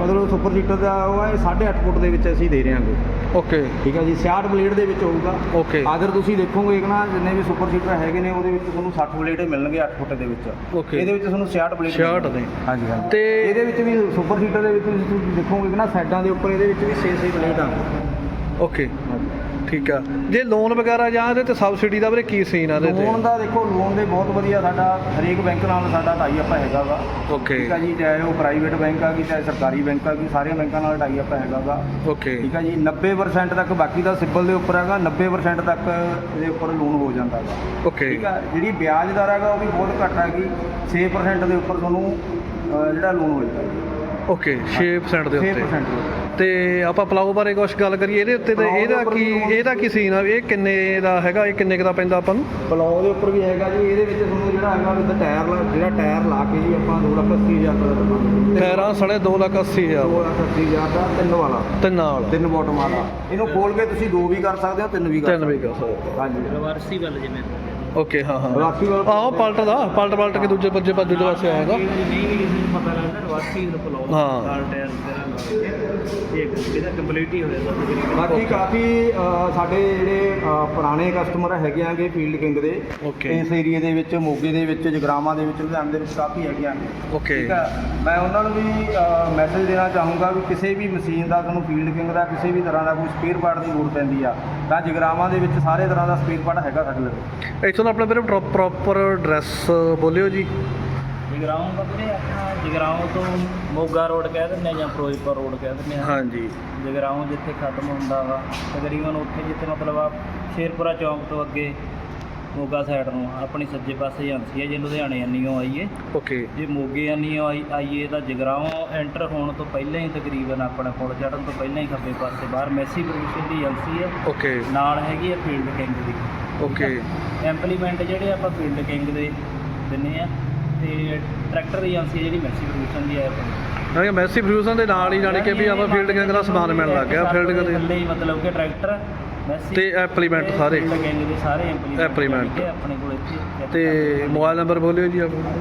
ਮਤਲਬ ਸੁਪਰ ਸੀਟਰ ਦਾ ਉਹ ਹੈ 8.5 ਫੁੱਟ ਦੇ ਵਿੱਚ ਅਸੀਂ ਦੇ ਰਹੇ ਹਾਂਗੇ ਓਕੇ ਠੀਕ ਹੈ ਜੀ? 66 ਬਲੇਡ ਦੇ ਵਿੱਚ ਹੋਊਗਾ। ਓਕੇ ਅਗਰ ਤੁਸੀਂ ਦੇਖੋਗੇ ਕਿ ਨਾ ਜਿੰਨੇ ਵੀ ਸੁਪਰ ਸੀਟਰ ਹੈਗੇ ਨੇ ਉਹਦੇ ਵਿੱਚ ਤੁਹਾਨੂੰ 60 ਬਲੇਡ ਮਿਲਣਗੇ 8 ਫੁੱਟ ਦੇ ਵਿੱਚ। Okay. ਇਹਦੇ ਵਿੱਚ ਤੁਹਾਨੂੰ 66 ਬਲੇਡ 66 ਨੇ। ਹਾਂਜੀ ਹਾਂਜੀ। ਤੇ- ਇਹਦੇ ਵਿੱਚ ਵੀ ਸੁਪਰ ਸੀਟਰ ਦੇ ਵਿੱਚ ਤੁਸੀਂ ਦੇਖੋਗੇ ਕਿ ਨਾ ਸਾਈਡਾਂ ਦੇ ਉੱਪਰ ਇਹਦੇ ਵਿੱਚ ਵੀ 6-6 ਬਲੇਡ ਆਉਂਦੇ ਓਕੇ ਠੀਕ ਆ। ਜੇ ਲੋਨ ਵਗੈਰਾ ਜਾਂ ਇਹਦੇ ਤੇ ਸਬਸਿਡੀ ਦਾ ਵੀਰੇ ਕੀ ਸੀਨ ਆ ਇਹਦੇ ਤੇ? ਲੋਨ ਦਾ ਦੇਖੋ ਲੋਨ ਦੇ ਬਹੁਤ ਵਧੀਆ ਸਾਡਾ ਹਰੇਕ ਬੈਂਕ ਨਾਲ ਸਾਡਾ ਟਾਈ ਅਪ ਹੈਗਾ ਵਾ। ਓਕੇ ਠੀਕ ਆ ਜੀ ਚਾਹੇ ਉਹ ਪ੍ਰਾਈਵੇਟ ਬੈਂਕ ਆ ਕਿ ਚਾਹੇ ਸਰਕਾਰੀ ਬੈਂਕ ਆ ਕਿ ਸਾਰੇ ਬੈਂਕਾਂ ਨਾਲ ਟਾਈ ਅਪ ਹੈਗਾ ਵਾ। ਓਕੇ ਠੀਕ ਆ ਜੀ 90% ਤੱਕ ਬਾਕੀ ਦਾ ਸਿਬਲ ਦੇ ਉੱਪਰ ਹੈਗਾ 90% ਤੱਕ ਇਹਦੇ ਉੱਪਰ ਲੋਨ ਹੋ ਜਾਂਦਾ ਵਾ। ਓਕੇ ਠੀਕ ਆ ਜਿਹੜੀ ਵਿਆਜ ਦਰ ਹੈਗਾ ਉਹ ਵੀ ਬਹੁਤ ਘੱਟ ਹੈਗੀ 6% ਦੇ ਉੱਪਰ ਤੁਹਾਨੂੰ ਅਹ, ਜਿਹੜਾ ਲੋਨ ਹੋ ਜਾਂਦਾ ਓਕੇ 6% ਦੇ ਉੱਤੇ। 6% ਦੇ ਉੱਪਰ। ਤੇ ਆਪਾਂ ਪਲਾਓ ਬਾਰੇ ਕੁਝ ਗੱਲ ਕਰੀਏ ਇਹਦੇ ਉੱਤੇ ਤੇ ਪਲਾਓ ਦੇ ਇਹਦਾ ਕੀ ਇਹਦਾ ਕੀ ਸੀਨ ਆ? ਇਹ ਕਿੰਨੇ ਦਾ ਹੈਗਾ? ਇਹ ਕਿੰਨੇ ਕੁ ਦਾ ਪੈਂਦਾ ਆਪਾਂ ਨੂੰ? ਬਲੌਗ ਦੇ ਉੱਪਰ ਵੀ ਹੈਗਾ ਜੀ ਇਹਦੇ ਵਿੱਚ ਤੁਹਾਨੂੰ ਜਿਹੜਾ ਹੈਗਾ ਉਹਦਾ ਟਾਇਰ ਲਾ ਜਿਹੜਾ ਟਾਇਰ ਲਾ ਕੇ ਜੀ ਆਪਾਂ 2 ਲੱਖ 80 ਹਜ਼ਾਰ ਦਾ ਦਵਾਂਗੇ ਟਾਇਰਾਂ ਸਣੇ 2 ਲੱਖ 80 2 ਹਜ਼ਾਰ ਲੱਖ 80 ਹਜ਼ਾਰ ਦਾ ਤਿੰਨ ਵਾਲਾ। ਤੇ ਨਾਲ ਤਿੰਨ ਬੋਟਮ ਵਾਲਾ। ਇਹਨੂੰ ਖੋਲ ਕੇ ਤੁਸੀਂ ਦੋ ਵੀ ਕਰ ਸਕਦੇ ਹੋ ਤਿੰਨ ਵੀ ਕਰ ਤਿੰਨ ਵੀ ਕਰ ਸਕਦੇ ਹੋ। ਹਾਂਜੀ। ਰਿਵਰਸੀ ਵੱਲ ਜਿਵੇਂ। ਓਕੇ ਹਾਂ ਹਾਂ। ਵਾਲਾ ਆਹੋ ਪਲਟਦਾ ਪਲਟ ਪਲਟ ਕੇ ਦੂਜੇ ਬੱਜੇ ਪਾ ਦੂਜੇ ਪਾਸੇ ਆਏਗਾ। ਨਹੀਂ ਵੀ ਕਿਸੇ ਨੂੰ ਪਤਾ ਲੱਗਦਾ ਰਿਵਰਸੀ ਨੂੰ ਪਲਾਉ ਹਾਂ। ਨਾਲ ਟਾਇਰ ਵਗੈਰਾ ਲਾ ਕੇ ਇਹ ਇਹਦਾ ਕੰਪਲੀਟ ਹੀ ਹੋ ਜਾਂਦਾ ਤਕਰੀਬਨ ਬਾਕੀ ਕਾਫੀ ਅ, ਸਾਡੇ ਜਿਹੜੇ ਅ, ਪੁਰਾਣੇ ਕਸਟਮਰ ਹੈਗੇ ਆਂਗੇ ਫੀਲਡ ਕਿੰਗ ਦੇ ਓਕੇ ਇਸ ਏਰੀਏ ਦੇ ਵਿੱਚ ਮੋਗੇ ਦੇ ਵਿੱਚ ਜਗਰਾਵਾਂ ਦੇ ਵਿੱਚ ਲੁਧਿਆਣੇ ਦੇ ਵਿੱਚ ਕਾਫੀ ਹੈਗੇ ਆਂਗੇ। ਓਕੇ ਠੀਕ ਹੈ ਮੈਂ ਉਹਨਾਂ ਨੂੰ ਵੀ ਮੈਸੇਜ ਦੇਣਾ ਚਾਹੂੰਗਾ ਵੀ ਕਿਸੇ ਵੀ ਮਸ਼ੀਨ ਦਾ ਤੁਹਾਨੂੰ ਫੀਲਡ ਕਿੰਗ ਦਾ ਕਿਸੇ ਵੀ ਤਰ੍ਹਾਂ ਦਾ ਕੋਈ ਸਪੇਅਰ ਪਾਰਟ ਦੀ ਲੋੜ ਪੈਂਦੀ ਆ ਤਾਂ ਜਗਰਾਵਾਂ ਦੇ ਵਿੱਚ ਸਾਰੇ ਤਰ੍ਹਾਂ ਦਾ ਸਪੇਅਰ ਪਾਰਟ ਹੈਗਾ ਸਾਡੇ ਲਵੇ ਇੱਥੋਂ ਦਾ ਆਪਣਾ ਵੀਰੇ ਪ੍ਰੋਪਰ ਐਡਰੈਸ ਬੋਲਿਓ ਜੀ। ਜਗਰਾਉਂ ਦਾ ਵੀਰੇ ਆਪਣਾ ਜਗਰਾਉਂ ਤੋਂ ਮੋਗਾ ਰੋਡ ਕਹਿ ਦਿੰਦੇ ਆ ਜਾਂ ਫਿਰੋਜ਼ਪੁਰ ਰੋਡ ਕਹਿ ਦਿੰਦੇ ਆ ਹਾਂਜੀ। ਜਗਰਾਉਂ ਜਿੱਥੇ ਖਤਮ ਹੁੰਦਾ ਵਾ ਤਕਰੀਬਨ ਉੱਥੇ ਜਿੱਥੇ ਮਤਲਬ ਆ ਸ਼ੇਰਪੁਰਾ ਚੌਂਕ ਤੋਂ ਅੱਗੇ ਮੋਗਾ ਸਾਈਡ ਨੂੰ ਆਪਣੀ ਸੱਜੇ ਪਾਸੇ ਏਜੰਸੀ ਹੈ ਜੇ ਲੁਧਿਆਣੇ ਅੰਨੀਓ ਆਈਏ ਓਕੇ। ਜੇ ਮੋਗੇ ਆਈ ਆਈਏ ਤਾਂ ਜਗਰਾਉਂ ਐਂਟਰ ਹੋਣ ਤੋਂ ਪਹਿਲਾਂ ਹੀ ਤਕਰੀਬਨ ਆਪਣਾ ਪੁਲ ਚੜ੍ਹਨ ਤੋਂ ਪਹਿਲਾਂ ਹੀ ਖੱਬੇ ਪਾਸੇ ਬਾਹਰ ਮੈਸੀ ਪ੍ਰੋਵਿਸ਼ਨ ਦੀ ਏਜੰਸੀ ਹੈ। ਓਕੇ। ਨਾਲ ਹੈਗੀ ਆ ਫੀਲਡ ਕਿੰਗ ਦੀ। ਓਕੇ। ਇੰਪਲੀਮੈਂਟ ਜਿਹੜੇ ਆਪਾਂ ਫੀਲਡ ਕਿੰਗ ਦੇ ਦਿੰਨੇ ਆ ਤੇ ਟਰੈਕਟਰ ਦੀ ਏਜੰਸੀ ਜਿਹੜੀ ਮੈਸੀ ਪ੍ਰੋਵਿਸ਼ਨ ਦੀ ਹੈ ਮੈਸੀ ਦੇ ਨਾਲ ਹੀ ਜਾਣੀ ਕਿ ਵੀ ਆਪਾਂ ਫੀਲਡ ਗੈਂਗ ਦਾ ਸਮਾਨ ਮਿਲਣ ਲੱਗ ਗਿਆ ਫੀਲਡ ਦੇ ਦੇ ਥੱਲੇ ਹੀ ਮਤਲਬ ਕਿ ਟਰੈਕਟਰ ਮੈਸੀ ਤੇ implement ਸਾਰੇ। ਫੀਲਡ ਕਿੰਗ ਦੇ ਸਾਰੇ ਇੰਪਲੀਮੈਂਟ implement। ਆਪਣੇ ਕੋਲ ਇੱਥੇ check ਤੇ ਮੋਬਾਈਲ ਨੰਬਰ ਬੋਲਿਓ ਜੀ ਆਪਣਾ।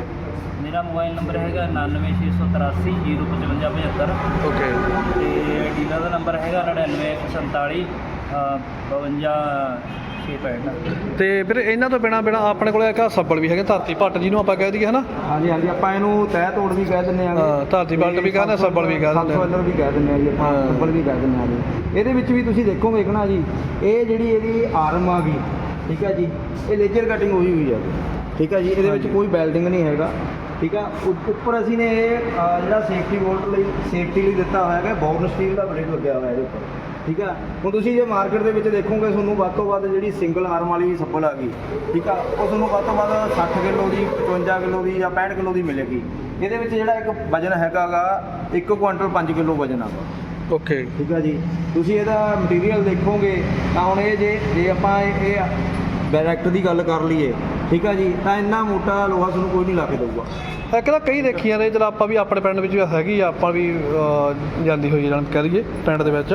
ਮੇਰਾ ਮੋਬਾਈਲ ਨੰਬਰ ਹੈਗਾ 99683 05575 ਓਕੇ ਤੇ ਡੀਲਰ ਦਾ ਨੰਬਰ ਹੈਗਾ 99147 52 665 ਤੇ ਫਿਰ ਇਹਨਾਂ ਤੋਂ ਬਿਨਾ ਬਿਨਾ ਆਪਣੇ ਕੋਲ ਇੱਕ ਸੱਬਲ ਵੀ ਹੈਗੇ ਧਰਤੀ ਪੱਟ ਜਿਹਨੂੰ ਆਪਾਂ ਕਹਿ ਦਈਏ ਹਨਾ ਹਾਂਜੀ ਹਾਂਜੀ ਆਪਾਂ ਇਹਨੂੰ ਤਹਿ ਤੋੜ ਵੀ ਕਹਿ ਦਿੰਦੇ ਹਾਂ, ਧਰਤੀ ਪਲਟ ਵੀ ਕਹਿੰਦੇ, ਸੱਬਲ ਵੀ ਕਹਿ ਦਿੰਦੇ ਆ। ਸੱਬਲ ਵੀ ਕਹਿ ਦਿੰਦੇ ਆ ਜੀ ਆਪਾਂ। ਸੱਬਲ ਵੀ ਕਹਿ ਦਿੰਦੇ ਆ ਜੀ ਇਹਦੇ ਵਿੱਚ ਵੀ ਤੁਸੀਂ ਦੇਖੋਗੇ ਕਿ ਨਾ ਜੀ ਇਹ ਜਿਹੜੀ ਇਹਦੀ ਆਰਮ ਆ ਗਈ ਠੀਕ ਹੈ ਜੀ ਇਹ ਲੇਜ਼ਰ ਕਟਿੰਗ ਹੋਈ ਹੋਈ ਹੈ ਠੀਕ ਹੈ ਜੀ ਇਹਦੇ ਵਿੱਚ। ਕੋਈ ਵੈਲਡਿੰਗ ਨਹੀਂ ਹੈਗਾ ਠੀਕ ਆ ਉੱਪਰ ਅਸੀਂ ਨੇ ਇਹ ਜਿਹੜਾ ਸੇਫਟੀ ਬੋਲਟ ਲਈ ਸੇਫਟੀ ਲਈ ਦਿੱਤਾ ਹੋਇਆ ਹੈ ਬੌਰਨ ਸਟੀਲ ਦਾ ਬਲੇਡ ਲੱਗਿਆ ਹੋਇਆ ਇਹਦੇ ਉੱਪਰ ਠੀਕ ਆ? ਹੁਣ ਤੁਸੀਂ ਜੇ ਮਾਰਕੀਟ ਦੇ ਵਿੱਚ ਦੇਖੋਗੇ ਤੁਹਾਨੂੰ ਵੱਧ ਤੋਂ ਵੱਧ ਜਿਹੜੀ ਸਿੰਗਲ ਆਰਮ ਵਾਲੀ ਸੱਬਲ ਆ ਗਈ ਠੀਕ ਆ? ਉਹ ਤੁਹਾਨੂੰ ਵੱਧ ਤੋਂ ਵੱਧ 60 ਕਿਲੋ ਦੀ 55 ਕਿਲੋ ਦੀ ਜਾਂ 65 ਕਿਲੋ ਦੀ ਮਿਲੇਗੀ। ਇਹਦੇ ਵਿੱਚ ਜਿਹੜਾ ਇੱਕ ਵਜਨ ਹੈਗਾਗਾ 1 ਕੁਇੰਟਲ 5 ਕਿਲੋ ਵਜਨ ਆਗਾ ਓਕੇ ਠੀਕ ਆ ਜੀ? ਤੁਸੀਂ ਇਹਦਾ ਮਟੀਰੀਅਲ ਦੇਖੋਗੇ ਤਾਂ ਹੁਣ ਇਹ ਜੇ ਜੇ ਆਪਾਂ ਇਹ ਡਾਇਰੈਕਟ ਦੀ ਗੱਲ ਕਰ ਲਈਏ ਠੀਕ ਆ ਜੀ? ਤਾਂ ਇੰਨਾ ਮੋਟਾ ਲੋਹਾ ਤੁਹਾਨੂੰ ਕੋਈ ਨਹੀਂ ਲਾ ਕੇ ਦਊਗਾ। ਇੱਕ ਤਾਂ ਕਈ ਦੇਖੀਆਂ ਨੇ ਜਦੋਂ ਆਪਾਂ ਵੀ ਆਪਣੇ ਪਿੰਡ ਵਿੱਚ ਵੀ ਹੈਗੀ ਆ ਆਪਾਂ ਵੀ ਜਾਂਦੀ ਹੋਈ ਜਾਨ ਕਹਿ ਲਈਏ ਪਿੰਡ ਦੇ ਵਿੱਚ।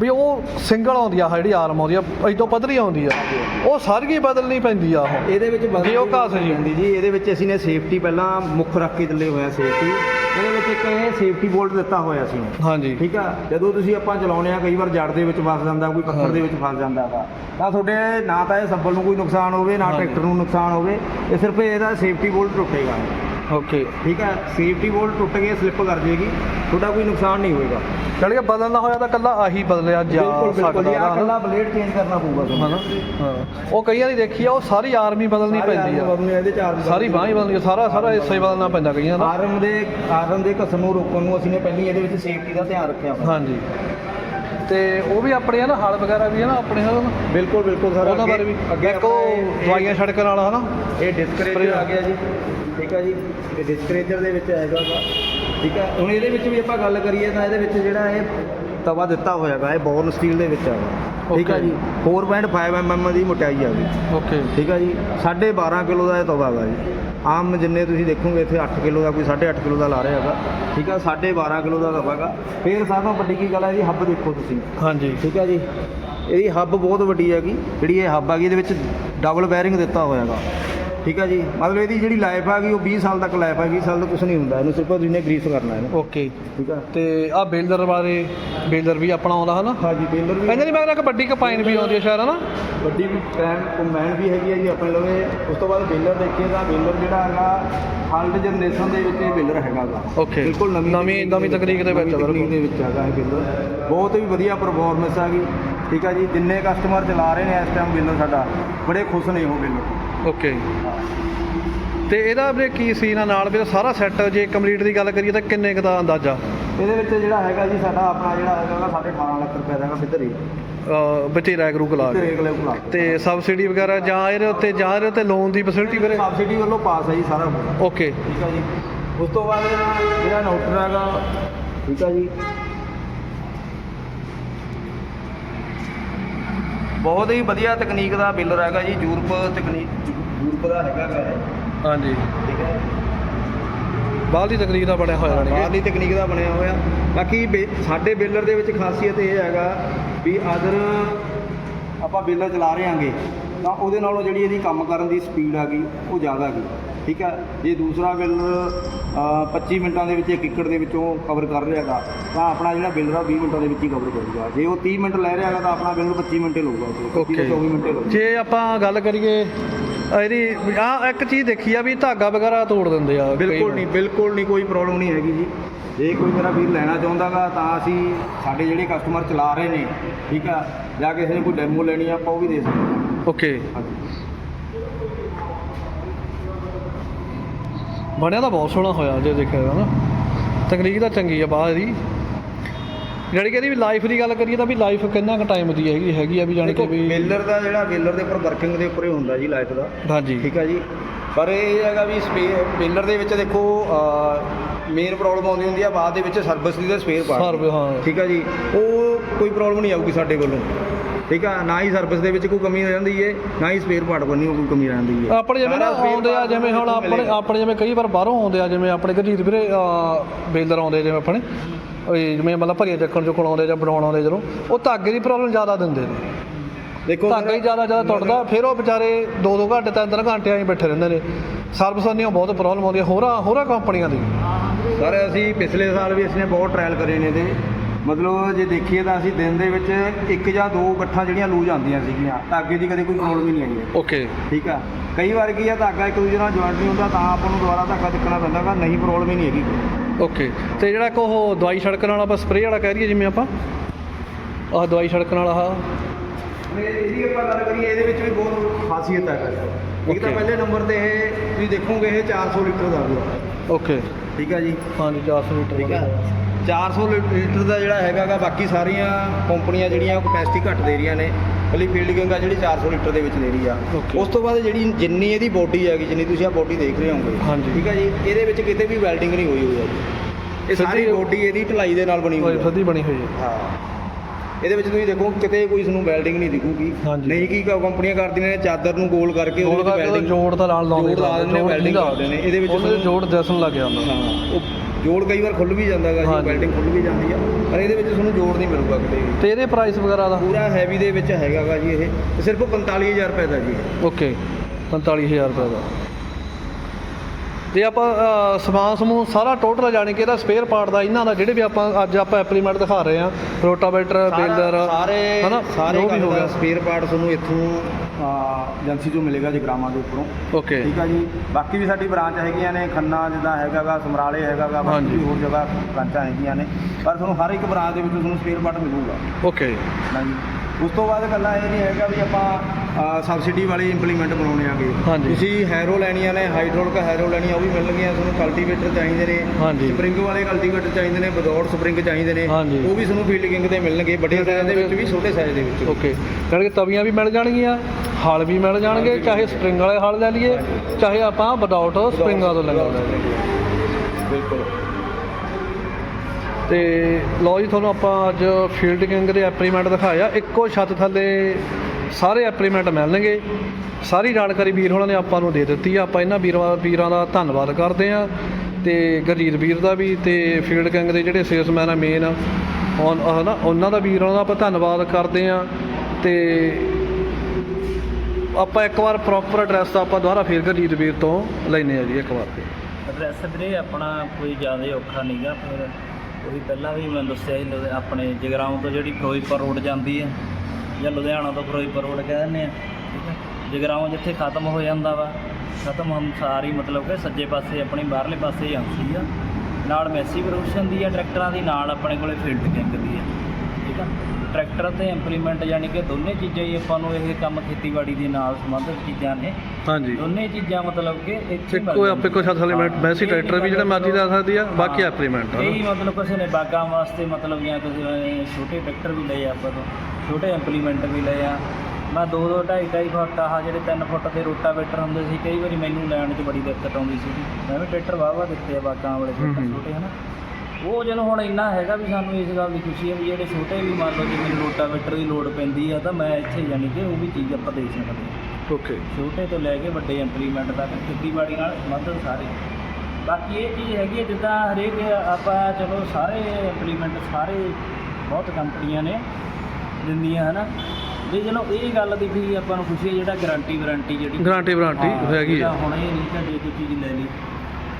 ਵੀ ਉਹ ਸਿੰਗਲ ਆਉਂਦੀ ਆ ਜਿਹੜੀ ਆਰਮ ਆਉਂਦੀ ਆ ਇਦੋਂ ਪੱਧਰੀ ਆਉਂਦੀ ਆ। ਉਹ ਸਾਰੀ ਬਦਲਣੀ ਪੈਂਦੀ ਆ ਉਹ। ਇਹਦੇ ਵਿੱਚ ਬਦਲ ਜੀ, ਉਹ ਘਾਸ ਜੀ। ਜਾਂਦੀ ਜੀ। ਇਹਦੇ ਵਿੱਚ ਅਸੀਂ ਨੇ ਸੇਫਟੀ ਪਹਿਲਾਂ ਮੁੱਖ ਰੱਖ ਕੇ ਚੱਲੇ ਹੋਇਆ ਸੇਫਟੀ ਇਹਦੇ ਵਿੱਚ ਇੱਕ ਇਹ ਸੇਫਟੀ ਬੋਲਟ ਦਿੱਤਾ ਹੋਇਆ ਸੀ ਹਾਂਜੀ। ਠੀਕ ਆ? ਜਦੋਂ ਤੁਸੀਂ ਆਪਾਂ ਚਲਾਉਣੇ ਆ ਕਈ ਵਾਰ ਜੜ ਦੇ ਵਿੱਚ ਫਸ ਜਾਂਦਾ ਕੋਈ ਪੱਥਰ। ਦੇ ਵਿੱਚ ਫਸ ਜਾਂਦਾ ਵਾ। ਤਾਂ ਤੁਹਾਡੇ ਨਾ ਤਾਂ ਇਹ ਸੱਬਲ ਨੂੰ ਕੋਈ ਨੁਕਸਾਨ ਹੋਵੇ ਨਾ। ਟਰੈਕਟਰ ਨੂੰ ਨੁਕਸਾਨ ਹੋਵੇ ਇਹ ਸਿਰਫ ਇਹਦਾ ਸੇਫਟੀ ਬੋਲਟ ਟੁੱਟੇਗਾ। ਓਕੇ ਠੀਕ ਹੈ? ਸੇਫਟੀ ਬੋਲਟ ਟੁੱਟ ਕੇ ਸਲਿੱਪ ਕਰ ਜਾਏਗੀ ਤੁਹਾਡਾ ਕੋਈ ਨੁਕਸਾਨ ਨਹੀਂ ਹੋਏਗਾ। ਜਾਣੀ ਕਿ ਬਦਲਣਾ ਹੋਇਆ ਤਾਂ ਕੱਲਾ ਆਹੀ ਬਦਲਿਆ ਜਾ ਸਕਦਾ ਨਾ ਇਕੱਲਾ ਬਲੇਡ ਚੇਂਜ ਕਰਨਾ ਪਊਗਾ ਤੁਹਾਨੂੰ। ਹਨਾ? ਹਾਂ। ਉਹ ਕਈਆਂ ਦੀ ਦੇਖੀ ਆ ਉਹ ਸਾਰੀ ਆਰਮੀ ਬਦਲਣੀ ਪੈਂਦੀ ਆ। ਇਹਦੇ ਚਾਰ ਸਾਰੀ ਬਾਂਹ ਹੀ ਬਦਲਣੀ ਸਾਰਾ ਸਾਰਾ ਹਿੱਸਾ ਹੀ ਬਦਲਣਾ ਪੈਂਦਾ ਕਈਆਂ ਦਾ। ਆਰਮ ਦੇ ਆਰਮ ਦੇ ਘਸਮ ਨੂੰ ਰੋਕਣ ਨੂੰ ਅਸੀਂ ਨੇ ਪਹਿਲੀ ਇਹਦੇ ਵਿੱਚ ਸੇਫਟੀ ਦਾ ਧਿਆਨ ਰੱਖਿਆ ਹਾਂਜੀ। ਤੇ ਉਹ ਵੀ ਆਪਣੇ ਆ ਨਾ ਹਲ ਵਗੈਰਾ ਵੀ ਹੈ ਨਾ ਆਪਣੇ ਹਨਾ ਬਿਲਕੁਲ ਬਿਲਕੁਲ ਸਰ। ਉਹਨਾਂ ਬਾਰੇ ਵੀ ਅੱਗੇ ਇਹ- ਦਵਾਈਆਂ ਛੜਕਣ ਵਾਲਾ ਹਨਾ? ਇਹ ਡਿਸਕਰੇਜਰ ਆ। ਗਿਆ ਜੀ। ਠੀਕ ਆ ਜੀ? ਇਹ ਡਿਸਕਰੇਜਰ ਦੇ ਵਿੱਚ ਆਏਗਾ ਗਾ ਠੀਕ ਆ? ਹੁਣ ਇਹਦੇ ਵਿੱਚ ਵੀ ਆਪਾਂ ਗੱਲ ਕਰੀਏ ਤਾਂ ਇਹਦੇ ਵਿੱਚ ਜਿਹੜਾ ਇਹ ਤਵਾ ਦਿੱਤਾ ਹੋਇਆਗਾ ਇਹ ਬੌਰਨ ਸਟੀਲ ਦੇ ਵਿੱਚ ਆਗਾ ਠੀਕ ਆ. ਜੀ? 4.5 mm ਦੀ ਮੋਟਾਈ ਆ ਗਈ ਓਕੇ ਠੀਕ ਆ ਜੀ? 12.5 ਕਿਲੋ ਦਾ ਇਹ ਤਵਾ ਹੈਗਾ ਜੀ। ਆਮ ਜਿੰਨੇ ਤੁਸੀਂ ਦੇਖੋਗੇ ਇੱਥੇ 8 ਕਿਲੋ ਦਾ ਕੋਈ 8.5 ਕਿਲੋ ਦਾ ਲਾ ਰਿਹਾ ਹੈਗਾ। ਠੀਕ ਆ? 12.5 ਕਿਲੋ ਦਾ ਤਵਾ ਹੈਗਾ। ਫਿਰ ਤੋਂ ਵੱਡੀ ਕੀ ਗੱਲ ਹੈ ਇਹਦੀ ਹੱਬ ਦੇਖੋ ਤੁਸੀਂ। ਹਾਂਜੀ। ਠੀਕ ਹੈ ਜੀ? ਇਹਦੀ ਹੱਬ ਬਹੁਤ ਵੱਡੀ ਹੈਗੀ। ਜਿਹੜੀ ਇਹ ਹੱਬ ਹੈਗੀ ਇਹਦੇ ਵਿੱਚ ਡਬਲ ਬੈਰਿੰਗ ਦਿੱਤਾ ਹੋਇਆ ਹੈਗਾ। ਠੀਕ ਹੈ ਜੀ? ਮਤਲਬ ਇਹਦੀ ਜਿਹੜੀ ਲਾਈਫ ਹੈਗੀ ਉਹ 20 ਸਾਲ ਤੱਕ ਲਾਈਫ ਹੈ 20 ਸਾਲ ਤੋਂ ਕੁਝ ਨਹੀਂ ਹੁੰਦਾ। ਇਹਨੂੰ ਸਿਰਫ ਤੁਸੀਂ ਨੇ ਗਰੀਸ ਕਰਨਾ ਇਹਨੂੰ। ਓਕੇ ਠੀਕ ਹੈ ਤੇ ਆ ਬੇਲਰ ਬਾਰੇ ਬੇਲਰ ਵੀ ਆਪਣਾ ਆਉਂਦਾ ਹਨਾ? ਹਾਂਜੀ ਬੇਲਰ ਵੀ ਇਹਨਾਂ ਦੀ ਮੈਂ ਇੱਕ ਵੱਡੀ ਕਪਾਈਨ ਵੀ ਆਉਂਦੀ ਹੈ ਸ਼ਾਇਦ ਹਨਾ? ਵੱਡੀ ਵੀ ਟਾਈਮ ਕੰਬਾਈਨ ਵੀ ਹੈਗੀ ਹੈ ਜੀ ਆਪਣੇ ਲਵੇ। ਉਸ ਤੋਂ ਬਾਅਦ ਬੇਲਰ ਦੇਖੀਏ ਤਾਂ ਬੇਲਰ ਜਿਹੜਾ ਹੈਗਾ ਹਾਲਟ ਜਨਰੇਸ਼ਨ ਦੇ ਵਿੱਚ ਇਹ ਬੇਲਰ ਹੈਗਾ ਗਾ। Okay. ਬਿਲਕੁਲ ਨਵੀਂ ਨਵੀਂ- ਨਵੀਂ ਦੇ। ਤਕਨੀਕ ਦੇ ਵਿੱਚ ਹੈਗਾ ਇਹ ਬੇਲਰ ਬਹੁਤ ਹੀ ਵਧੀਆ ਪਰਫਾਰਮੈਂਸ ਆ ਗਈ ਠੀਕ ਆ ਜੀ ਜਿੰਨੇ ਕਸਟਮਰ ਚਲਾ ਰਹੇ ਨੇ ਇਸ ਟਾਈਮ ਬਿੱਲ ਸਾਡਾ ਬੜੇ ਖੁਸ਼ ਨੇ ਉਹ ਬਿੱਲ ਓਕੇ ਤੇ ਇਹਦਾ ਵੀਰੇ ਕੀ ਸੀਨ ਆ ਨਾਲ? ਵੀਰੇ ਸਾਰਾ ਸੈੱਟ ਜੇ ਕੰਪਲੀਟ ਦੀ ਗੱਲ ਕਰੀਏ ਤਾਂ ਕਿੰਨੇ ਕੁ ਦਾ ਅੰਦਾਜ਼ਾ? ਇਹਦੇ ਵਿੱਚ ਜਿਹੜਾ ਹੈਗਾ ਜੀ ਸਾਡਾ ਆਪਣਾ ਜਿਹੜਾ ਹੈਗਾ ਸਾਢੇ 18 ਲੱਖ ਰੁਪਏ ਦਾ ਹੈਗਾ ਬਿੱਧਰ ਬੱਚੇ ਰੈਕ ਰੂਕ ਲਾ ਕੇ। ਤੇ ਸਬਸਿਡੀ ਵਗੈਰਾ ਜਾਂ ਇਹਦੇ ਉੱਤੇ ਜਾਂ ਇਹਦੇ ਉੱਤੇ ਲੋਨ ਦੀ ਫੈਸਿਲਿਟੀ ਵੀਰੇ? ਸਬਸਿਡੀ ਵੱਲੋਂ ਪਾਸ ਹੈ ਜੀ ਸਾਰਾ ਓਕੇ। ਠੀਕ ਆ ਜੀ। ਉਸ ਤੋਂ ਬਾਅਦ ਜਿਹੜਾ ਨੋਟਰ ਹੈਗਾ ਠੀਕ ਆ ਜੀ। ਬਹੁਤ ਹੀ ਵਧੀਆ ਤਕਨੀਕ ਦਾ ਬਿਲਰ ਹੈਗਾ ਜੀ ਯੂਰਪ ਤਕਨੀਕ ਯੂਰਪ ਦਾ ਹੈਗਾ ਗਾ ਇਹ, ਹਾਂਜੀ। ਠੀਕ ਹੈ। ਬਾਹਰ ਦੀ ਤਕਨੀਕ ਦਾ ਬਣਿਆ ਹੋਇਆ ਬਾਹਰ ਜਾਣੀ ਦੀ ਤਕਨੀਕ ਦਾ ਬਣਿਆ ਹੋਇਆ। ਬਾਕੀ ਬੇ- ਸਾਡੇ ਬੇਲਰ ਦੇ ਵਿੱਚ ਖਾਸੀਅਤ ਇਹ ਹੈਗਾ ਵੀ ਅਦਰ ਆਪਾਂ ਬੇਲਰ ਚਲਾ ਰਹੇ ਹਾਂਗੇ ਤਾਂ ਉਹਦੇ ਨਾਲੋਂ ਜਿਹੜੀ ਇਹਦੀ ਕੰਮ ਕਰਨ ਦੀ ਸਪੀਡ ਆ ਗਈ ਉਹ ਜ਼ਿਆਦਾ ਗਈ। ਠੀਕ ਹੈ? ਜੇ ਦੂਸਰਾ ਬੇਲਰ 25 ਮਿੰਟਾਂ ਦੇ ਵਿੱਚ ਇੱਕ ਏਕੜ ਦੇ ਵਿੱਚੋਂ ਕਵਰ ਕਰ ਰਿਹਾਗਾ ਤਾਂ ਆਪਣਾ ਜਿਹੜਾ ਬੇਲਰ ਆ 20 ਮਿੰਟਾਂ ਦੇ ਵਿੱਚ ਹੀ ਕਵਰ ਕਰੂਗਾ। ਜੇ ਉਹ 30 ਮਿੰਟ ਲੈ ਰਿਹਾਗਾ ਤਾਂ ਆਪਣਾ ਬੇਲਰ 25 ਮਿੰਟ ਲਊਗਾ 25 ਤੋਂ ਓਕੇ 24 ਮਿੰਟ ਲਊਗਾ। ਜੇ ਆਪਾਂ ਗੱਲ ਕਰੀਏ ਇਹਦੀ ਆ ਇੱਕ ਚੀਜ਼ ਦੇਖੀ ਆ ਵੀ ਧਾਗਾ ਵਗੈਰਾ ਤੋੜ ਦਿੰਦੇ ਆ ਬਿਲਕੁਲ। ਨਹੀਂ ਬਿਲਕੁਲ ਨਹੀਂ ਕੋਈ ਪ੍ਰੋਬਲਮ ਨਹੀਂ ਹੈਗੀ ਜੀ। ਜੇ ਕੋਈ ਮੇਰਾ ਵੀਰ ਲੈਣਾ ਚਾਹੁੰਦਾਗਾ ਤਾਂ ਅਸੀਂ ਸਾਡੇ ਜਿਹੜੇ ਕਸਟਮਰ ਚਲਾ ਰਹੇ ਨੇ ਠੀਕ ਆ ਜਾਂ ਕਿਸੇ ਨੇ ਕੋਈ ਡੈਮੋ ਲੈਣੀ ਆ ਆਪਾਂ ਉਹ ਵੀ ਦੇ ਸਕਦੇ ਹਾਂ। ਓਕੇ ਹਾਂਜੀ। ਬਣਿਆ ਤਾਂ ਬਹੁਤ ਸੋਹਣਾ ਹੋਇਆ ਜੇ ਦੇਖਿਆ ਜਾਵੇ ਨਾ ਤਕਨੀਕ ਤਾਂ ਚੰਗੀ ਆ ਬਾਹਰ ਦੀ। ਜਿਹੜੀ ਕਿ ਇਹਦੀ ਵੀ ਲਾਈਫ ਦੀ ਗੱਲ ਕਰੀਏ ਤਾਂ ਵੀ ਲਾਈਫ ਕਿੰਨਾ ਕੁ ਟਾਈਮ ਦੀ ਹੈਗੀ ਹੈਗੀ ਆ ਵੀ ਜਾਣੀ ਕਿ ਵੀ ਬੇਲਰ ਦਾ ਜਿਹੜਾ ਬੇਲਰ ਦੇ ਉੱਪਰ ਵਰਕਿੰਗ ਦੇ ਉੱਪਰ ਹੀ ਹੁੰਦਾ ਜੀ ਲਾਈਟ ਦਾ। ਹਾਂਜੀ। ਠੀਕ ਆ ਜੀ। ਪਰ ਇਹ ਹੈਗਾ ਵੀ ਬੇਲਰ ਦੇ ਵਿੱਚ ਦੇਖੋ ਮੇਨ ਪ੍ਰੋਬਲਮ ਆਉਂਦੀ ਹੁੰਦੀ ਆ ਬਾਅਦ ਦੇ ਵਿੱਚ ਸਰਵਿਸ ਦੀ ਤੇ ਸਪੇਅਰ ਪਾਰਟ ਠੀਕ ਆ ਜੀ। ਉਹ ਕੋਈ ਪ੍ਰੋਬਲਮ ਨਹੀਂ ਆਊਗੀ ਸਾਡੇ ਵੱਲੋਂ ਠੀਕ ਆ ਨਾ ਹੀ ਸਰਵਿਸ ਦੇ ਵਿੱਚ ਕੋਈ ਕਮੀ ਹੋ ਜਾਂਦੀ ਹੈ ਨਾ ਹੀ ਸਪੇਅਰ ਪਾਰਟ ਬੰਨੀ ਕੋਈ ਕਮੀ ਰਹਿੰਦੀ ਹੈ ਆਪਣੇ ਜਿਵੇਂ ਨਾ ਆਉਂਦੇ ਆ ਜਿਵੇਂ ਹੁਣ ਆਪਣੇ। ਆਪਣੇ ਜਿਵੇਂ ਕਈ ਵਾਰ ਬਾਹਰੋਂ ਆਉਂਦੇ ਆ ਜਿਵੇਂ ਆਪਣੇ ਗਰਜੀਤ ਵੀਰੇ ਬੇਲਰ ਆਉਂਦੇ ਜਿਵੇਂ ਆਪਣੇ ਜਿਵੇਂ ਮਤਲਬ ਭਰੀਆਂ ਚੱਕਣ ਚੁੱਕਣ ਆਉਂਦੇ ਜਾਂ ਬਣਾਉਣ ਆਉਂਦੇ ਜਦੋਂ ਉਹ ਧਾਗੇ ਦੀ ਪ੍ਰੋਬਲਮ ਜ਼ਿਆਦਾ ਦਿੰਦੇ ਨੇ। ਦੇਖੋ ਧਾਗਾ ਹੀ ਜ਼ਿਆਦਾ ਜ਼ਿਆਦਾ ਟੁੱਟਦਾ ਫਿਰ ਉਹ ਵਿਚਾਰੇ 2-2 ਘੰਟੇ ਤਿੰਨ ਤਿੰਨ ਘੰਟੇ ਆਈ ਬੈਠੇ ਰਹਿੰਦੇ ਨੇ। ਸਰਵਿਸਾਂ ਬਹੁਤ ਪ੍ਰੋਬਲਮ ਆਉਂਦੀਆਂ ਹੋਰਾਂ ਹੋਰਾਂ ਕੰਪਨੀਆਂ ਦੀ। ਸਰ ਅਸੀਂ ਪਿਛਲੇ ਸਾਲ ਵੀ ਅਸੀਂ ਬਹੁਤ ਟ੍ਰਾਇਲ ਕਰੇ ਨੇ ਤੇ ਮਤਲਬ ਜੇ ਦੇਖੀਏ ਤਾਂ ਅਸੀਂ ਦਿਨ ਦੇ ਵਿੱਚ ਇੱਕ ਜਾਂ ਦੋ ਗੱਠਾਂ ਜਿਹੜੀਆਂ ਲੂਜ ਆਉਂਦੀਆਂ ਸੀਗੀਆਂ ਧਾਗੇ ਦੀ ਕਦੇ ਕੋਈ ਪ੍ਰੋਬਲਮ ਹੀ ਨਹੀਂ ਆਈ ਹੈ। ਓਕੇ ਠੀਕ ਆ? ਕਈ ਵਾਰ ਕੀ ਆ ਧਾਗਾ ਇੱਕ ਦੂਜੇ ਨਾਲ ਜੁਆਇੰਟ ਨਹੀਂ ਹੁੰਦਾ ਤਾਂ ਆਪਾਂ ਨੂੰ ਦੁਬਾਰਾ ਧਾਗਾ ਚੱਕਣਾ ਪੈਂਦਾ ਗਾ ਨਹੀਂ ਪ੍ਰੋਬਲਮ ਹੀ ਨਹੀਂ ਹੈਗੀ। ਓਕੇ ਤੇ ਜਿਹੜਾ ਕੋ ਉਹ ਦਵਾਈ ਛੜਕਣ ਵਾਲਾ ਆਪਾਂ ਸਪਰੇਅ ਵਾਲਾ ਕਹਿ ਰਹੀਏ ਜਿਵੇਂ ਆਪਾਂ? ਆਹ ਦਵਾਈ ਛੜਕਣ ਵਾਲਾ ਆਹ। ਇਹਦੀ ਆਪਾਂ ਗੱਲ ਕਰੀਏ ਇਹਦੇ ਵਿੱਚ ਵੀ ਬਹੁਤ ਖਾਸੀਅਤ ਹੈ। ਇੱਕ ਤਾਂ. ਪਹਿਲੇ ਨੰਬਰ ਤੇ ਇਹ ਤੁਸੀਂ ਦੇਖੋਗੇ ਇਹ 400 ਲੀਟਰ ਦਾ ਵੀ ਓਕੇ ਠੀਕ ਆ ਜੀ? ਹਾਂਜੀ 400 ਲੀਟਰ ਠੀਕ ਵਾਲਾ। 400 ਲੀਟਰ ਦਾ ਜਿਹੜਾ ਹੈਗਾਗਾ ਬਾਕੀ ਸਾਰੀਆਂ ਕੰਪਨੀਆਂ ਜਿਹੜੀਆਂ ਕਪੈਸਿਟੀ ਘੱਟ ਦੇ ਰਹੀਆਂ ਨੇ ਕੱਲੀ ਫੀਲਡ ਗੰਗਾ ਜਿਹੜੀ 400 ਲੀਟਰ ਦੇ ਵਿੱਚ ਦੇ ਰਹੀ ਆ Okay. ਉਸ ਤੋਂ ਬਾਅਦ ਜਿਹੜੀ ਜਿੰਨੀ ਇਹਦੀ ਬੋਡੀ ਹੈਗੀ ਜਿੰਨੀ ਤੁਸੀਂ ਆ ਬੋਡੀ ਦੇਖ ਰਹੇ ਹੋਗੇ। ਠੀਕ ਆ ਜੀ ਇਹਦੇ ਵਿੱਚ ਕਿਤੇ ਵੀ ਵੈਲਡਿੰਗ ਨਹੀਂ ਹੋਈ ਹੋਈ ਜੀ ਇਹ ਸਾਰੀ ਸਿੱਧੀ- ਬੋਡੀ ਇਹਦੀ ਢਲਾਈ ਦੇ ਨਾਲ ਬਣੀ ਹੋਈ ਹੋਈ ਹੈ ਸਦੀ ਬਣੀ ਹੋਈ ਹੈ ਹਾਂ ਇਹਦੇ ਵਿੱਚ ਤੁਸੀਂ ਦੇਖੋ ਕਿਤੇ ਕੋਈ ਤੁਹਾਨੂੰ ਵੈਲਡਿੰਗ ਨਹੀਂ ਦਿਖੂਗੀ ਹਾਂਜੀ। ਨਹੀਂ ਕੀ ਕੰਪਨੀਆਂ ਕਰਦੀਆਂ ਨੇ ਚਾਦਰ ਨੂੰ ਗੋਲ ਕਰਕੇ ਉਹਦੇ ਵਿੱਚ welding- ਜੋੜ ਦਾ ਨਾਲ ਲਾਉਂਦੇ ਜੋੜ ਲਾ ਦਿੰਦੇ, ਜੋੜ welding। ਕਰਦੇ ਨੇ। ਇਹਦੇ ਵਿੱਚ ਉਹਦੇ ਜੋੜ ਦਿਸਣ ਲੱਗ ਜਾਂਦਾ ਹਾਂ ਉਹ ਜੋੜ ਕਈ ਵਾਰ ਖੁੱਲ ਵੀ ਜਾਂਦਾ ਹੈਗਾ ਜੀ ਹਾਂਜੀ। ਵੈਲਡਿੰਗ ਖੁੱਲ ਵੀ ਜਾਂਦੀ ਆ ਪਰ ਇਹਦੇ ਵਿੱਚ ਤੁਹਾਨੂੰ ਜੋੜ ਨਹੀਂ ਮਿਲੂਗਾ ਕਿਤੇ ਵੀ। ਤੇ ਇਹਦੇ ਪ੍ਰਾਈਸ ਵਗੈਰਾ ਦਾ? ਪੂਰਾ ਹੈਵੀ ਦੇ ਵਿੱਚ ਹੈਗਾਗਾ ਜੀ ਇਹ। ਤੇ ਸਿਰਫ 45000 ਰੁਪਏ ਦਾ ਜੀ। ਓਕੇ 45000 ਰੁਪਏ ਦਾ। ਤੇ ਆਪਾਂ ਸਮਾਨ ਸਮੂਹ ਸਾਰਾ ਟੋਟਲ ਜਾਣੀ ਕਿ ਇਹਦਾ ਸਪੇਅਰ ਪਾਰਟ ਦਾ ਇਹਨਾਂ ਦਾ ਜਿਹੜੇ ਵੀ ਆਪਾਂ ਅੱਜ ਆਪਾਂ ਐਪਲੀਮੈਂਟ ਦਿਖਾ ਰਹੇ ਆ ਰੋਟਾਵੇਟਰ ਬੇਲਰ ਸਾਰੇ ਹਨਾ? ਸਾਰੇ ਜੋ ਵੀ ਹੋ ਗਿਆ। ਸਪੇਅਰ ਪਾਰਟ ਤੁਹਾਨੂੰ ਇੱਥੋਂ ਏਜੰਸੀ ਤੋਂ ਮਿਲੇਗਾ ਜਗਰਾਵਾਂ ਦੇ ਉੱਪਰੋਂ। ਓਕੇ ਠੀਕ ਆ ਜੀ? ਬਾਕੀ ਵੀ ਸਾਡੀ ਬ੍ਰਾਂਚ ਹੈਗੀਆਂ ਨੇ ਖੰਨਾ ਜਿੱਦਾਂ ਹੈਗਾਗਾ ਸਮਰਾਲੇ ਹੈਗਾਗਾ ਬਾਕੀ ਹਾਂਜੀ। ਵੀ ਹੋਰ ਜਗ੍ਹਾ ਬ੍ਰਾਂਚਾਂ ਹੈਗੀਆਂ ਨੇ। ਪਰ ਤੁਹਾਨੂੰ ਹਰ ਇੱਕ ਬ੍ਰਾਂਚ ਦੇ ਵਿੱਚ ਤੁਹਾਨੂੰ ਸਪੇਅਰ ਪਾਰਟ ਮਿਲੂਗਾ। ਓਕੇ ਨਾ ਜੀ ਉਸ ਤੋਂ ਬਾਅਦ ਗੱਲਾਂ ਇਹ ਨਹੀਂ ਹੈਗਾ ਵੀ ਆਪਾਂ ਸਬਸਿਡੀ ਵਾਲੇ ਇੰਪਲੀਮੈਂਟ ਬਣਾਉਣੇ ਆਗੇ। ਤੁਸੀਂ ਹੈਰੋ ਲੈਣੀਆਂ ਨੇ ਹਾਈਡ੍ਰੋਲਿਕ ਹੈਰੋ ਲੈਣੀਆਂ ਉਹ ਵੀ ਮਿਲਣਗੀਆਂ ਤੁਹਾਨੂੰ ਕਲਟੀਵੇਟਰ ਚਾਹੀਦੇ ਨੇ ਹਾਂਜੀ। ਸਪਰਿੰਗ ਵਾਲੇ ਕਲਟੀਵੇਟਰ ਚਾਹੀਦੇ ਨੇ ਵਿਦਆਊਟ ਸਪਰਿੰਗ ਚਾਹੀਦੇ ਨੇ। ਉਹ ਵੀ ਤੁਹਾਨੂੰ ਫੀਲਡ ਕਿੰਗ ਤੇ ਮਿਲਣਗੇ ਵੱਡੇ ਸਾਈਜ਼ ਦੇ ਵਿੱਚ ਵੀ ਛੋਟੇ ਸਾਈਜ਼ ਦੇ ਵਿੱਚ। ਓਕੇ ਜਾਣੀ ਕਿ ਤਵੀਆਂ ਵੀ ਮਿਲ ਜਾਣਗੀਆਂ ਹਲ ਵੀ ਮਿਲ ਜਾਣਗੇ ਚਾਹੇ ਸਪਰਿੰਗ ਵਾਲੇ ਹਲ ਲੈ ਲਈਏ ਚਾਹੇ ਆਪਾਂ ਵਿਦਆਊਟ ਸਪਰਿੰਗਾਂ ਤੋਂ ਲਗਾਉਂਦੇ ਬਿਲਕੁਲ ਤੇ ਲਓ ਜੀ, ਤੁਹਾਨੂੰ ਆਪਾਂ ਅੱਜ ਫੀਲਡ ਕਿੰਗ ਦੇ ਐਪਰੀਮੈਂਟ ਦਿਖਾਇਆ ਇੱਕੋ ਛੱਤ ਥੱਲੇ ਸਾਰੇ ਐਪਰੀਮੈਂਟ ਮਿਲਣਗੇ। ਸਾਰੀ ਜਾਣਕਾਰੀ ਵੀਰ ਹੋਣਾ ਨੇ ਆਪਾਂ ਨੂੰ ਦੇ ਦਿੱਤੀ ਆ। ਆਪਾਂ ਇਹਨਾਂ ਵੀਰਾਂ ਵੀਰਾਂ ਦਾ ਧੰਨਵਾਦ ਕਰਦੇ ਆ ਤੇ ਗਰਜੀਤ ਵੀਰ ਦਾ ਵੀ ਤੇ ਫੀਲਡ ਕਿੰਗ ਦੇ ਜਿਹੜੇ ਸੇਲਸਮੈਨ ਆ ਮੇਨ ਔਨ ਹਨਾ ਉਹਨਾਂ ਦਾ ਵੀਰਾਂ ਦਾ ਆਪਾਂ ਧੰਨਵਾਦ ਕਰਦੇ ਆ ਤੇ ਆਪਾਂ ਇੱਕ ਵਾਰ ਪ੍ਰੋਪਰ ਐਡਰੈਸ ਦਾ ਆਪਾਂ ਦੁਬਾਰਾ ਫੇਰ ਗਰਜੀਤ ਵੀਰ ਤੋਂ ਲੈਨੇ ਆ ਜੀ ਇੱਕ ਵਾਰ। ਤੇ ਐਡਰੈਸ ਵੀਰੇ, ਆਪਣਾ ਕੋਈ ਜ਼ਿਆਦਾ ਔਖਾ ਨਹੀਂਗਾ ਫਿਰ ਉਹੀ ਪਹਿਲਾਂ ਵੀ ਮੈਂ ਦੱਸਿਆ ਸੀ ਲੁਧਿ- ਆਪਣੇ ਜਗਰਾਉਂ ਤੋਂ ਜਿਹੜੀ ਫਿਰੋਜ਼ਪੁਰ ਰੋਡ ਜਾਂਦੀ ਹੈ ਜਾਂ ਲੁਧਿਆਣਾ ਤੋਂ ਫਿਰੋਜ਼ਪੁਰ ਰੋਡ ਕਹਿ ਦਿੰਦੇ ਆ, ਠੀਕ ਹੈ? ਜਗਰਾਉਂ ਜਿੱਥੇ ਖਤਮ ਹੋ ਜਾਂਦਾ ਵਾ, ਖਤਮ ਹਮ ਸਾਰੀ ਮਤਲਬ ਕਿ ਸੱਜੇ ਪਾਸੇ ਆਪਣੇ ਬਾਹਰਲੇ ਪਾਸੇ ਏਜੰਸੀ ਆ। ਨਾਲ ਮੈਸੀ ਪ੍ਰੋਡਕਸ਼ਨ ਦੀ ਆ, ਟਰੈਕਟਰਾਂ ਦੀ, ਨਾਲ ਆਪਣੇ ਕੋਲੇ ਫੀਲਡ ਕਿੰਗ ਦੀ ਆ। ਟਰੈਕਟਰ ਤੇ ਇੰਪਲੀਮੈਂਟ ਯਾਨੀ ਕਿ ਦੋਨੇ ਚੀਜ਼ਾਂ ਹੀ ਆਪਾਂ ਨੂੰ ਇਹ ਕੰਮ ਖੇਤੀਬਾੜੀ ਦੇ ਨਾਲ ਸੰਬੰਧਿਤ ਚੀਜ਼ਾਂ ਨੇ। ਹਾਂਜੀ। ਦੋਨੇ ਚੀਜ਼ਾਂ ਮਤਲਬ ਕਿ ਇੱਥੇ ਕੋਈ ਆਪੇ ਕੋਈ ਸਾਥ ਐਲੀਮੈਂਟ ਵੈਸੀ ਟਰੈਕਟਰ ਵੀ ਜਿਹੜਾ ਮਰਜ਼ੀ ਲਾ ਸਕਦੀ ਆ ਬਾਕੀ ਐਪਲੀਮੈਂਟ ਕਈ ਮਤਲਬ ਕਿਸੇ ਨੇ ਬਾਗਾਂ ਵਾਸਤੇ ਮਤਲਬ ਜਾਂ ਕਿਸੇ ਨੇ ਛੋਟੇ ਟਰੈਕਟਰ ਵੀ ਲਏ ਆ ਆਪਾਂ ਤੋਂ ਛੋਟੇ ਇੰਪਲੀਮੈਂਟ ਵੀ ਲਏ ਆ। ਮੈਂ 2 2 2.5 2.5 ਫੁੱਟ ਆਹ ਜਿਹੜੇ 3 ਫੁੱਟ ਦੇ ਰੋਟਾਵੇਟਰ ਹੁੰਦੇ ਸੀ ਕਈ ਵਾਰੀ ਮੈਨੂੰ ਲੈਣ 'ਚ ਬੜੀ ਦਿੱਕਤ ਆਉਂਦੀ ਸੀ ਮੈਂ ਵੀ ਟਰੈਕਟਰ ਵਾਵਾ ਦਿੱਤੇ ਆ ਬਾਗਾਂ ਵਾਲੇ। ਛੋਟੇ ਹਨਾ? ਉਹ ਜਦੋਂ ਹੁਣ ਇੰਨਾ ਹੈਗਾ ਵੀ ਸਾਨੂੰ ਇਸ ਗੱਲ ਦੀ ਖੁਸ਼ੀ ਹੈ ਵੀ ਜਿਹੜੇ ਛੋਟੇ ਵੀ ਮੰਨ ਲਓ ਜੇ ਮੈਨੂੰ ਰੋਟਾਵੇਟਰ ਦੀ ਲੋੜ ਪੈਂਦੀ ਆ ਤਾਂ ਮੈਂ ਇੱਥੇ ਯਾਨੀ ਕਿ ਉਹ ਵੀ ਚੀਜ਼ ਆਪਾਂ ਦੇ ਸਕਦੇ ਹਾਂ। ਓਕੇ ਛੋਟੇ ਤੋਂ ਲੈ ਕੇ ਵੱਡੇ ਇੰਪਲੀਮੈਂਟ ਤੱਕ ਖੇਤੀਬਾੜੀ ਨਾਲ ਸੰਬੰਧਿਤ ਸਾਰੇ। ਬਾਕੀ ਇਹ ਚੀਜ਼ ਹੈਗੀ ਹੈ ਜਿੱਦਾਂ ਹਰੇਕ ਆਪਾਂ ਚਲੋ ਸਾਰੇ ਇੰਪਲੀਮੈਂਟ ਸਾਰੇ ਬਹੁਤ ਕੰਪਨੀਆਂ ਨੇ ਦਿੰਦੀਆਂ ਹਨਾ? ਵੀ ਚਲੋ ਇਹ ਗੱਲ ਦੀ ਵੀ ਆਪਾਂ ਨੂੰ ਖੁਸ਼ੀ ਹੈ ਜਿਹੜਾ ਗਾਰੰਟੀ ਵਾਰੰਟੀ ਜਿਹੜੀ ਗਾਰੰਟੀ ਵਾਰੰਟੀ ਹਾਂ, ਹੈਗੀ ਆ ਹੁਣ ਇਹ ਨਹੀਂ ਕਿ ਜੇ ਕੋਈ ਚੀਜ਼ ਲੈ ਲਈ।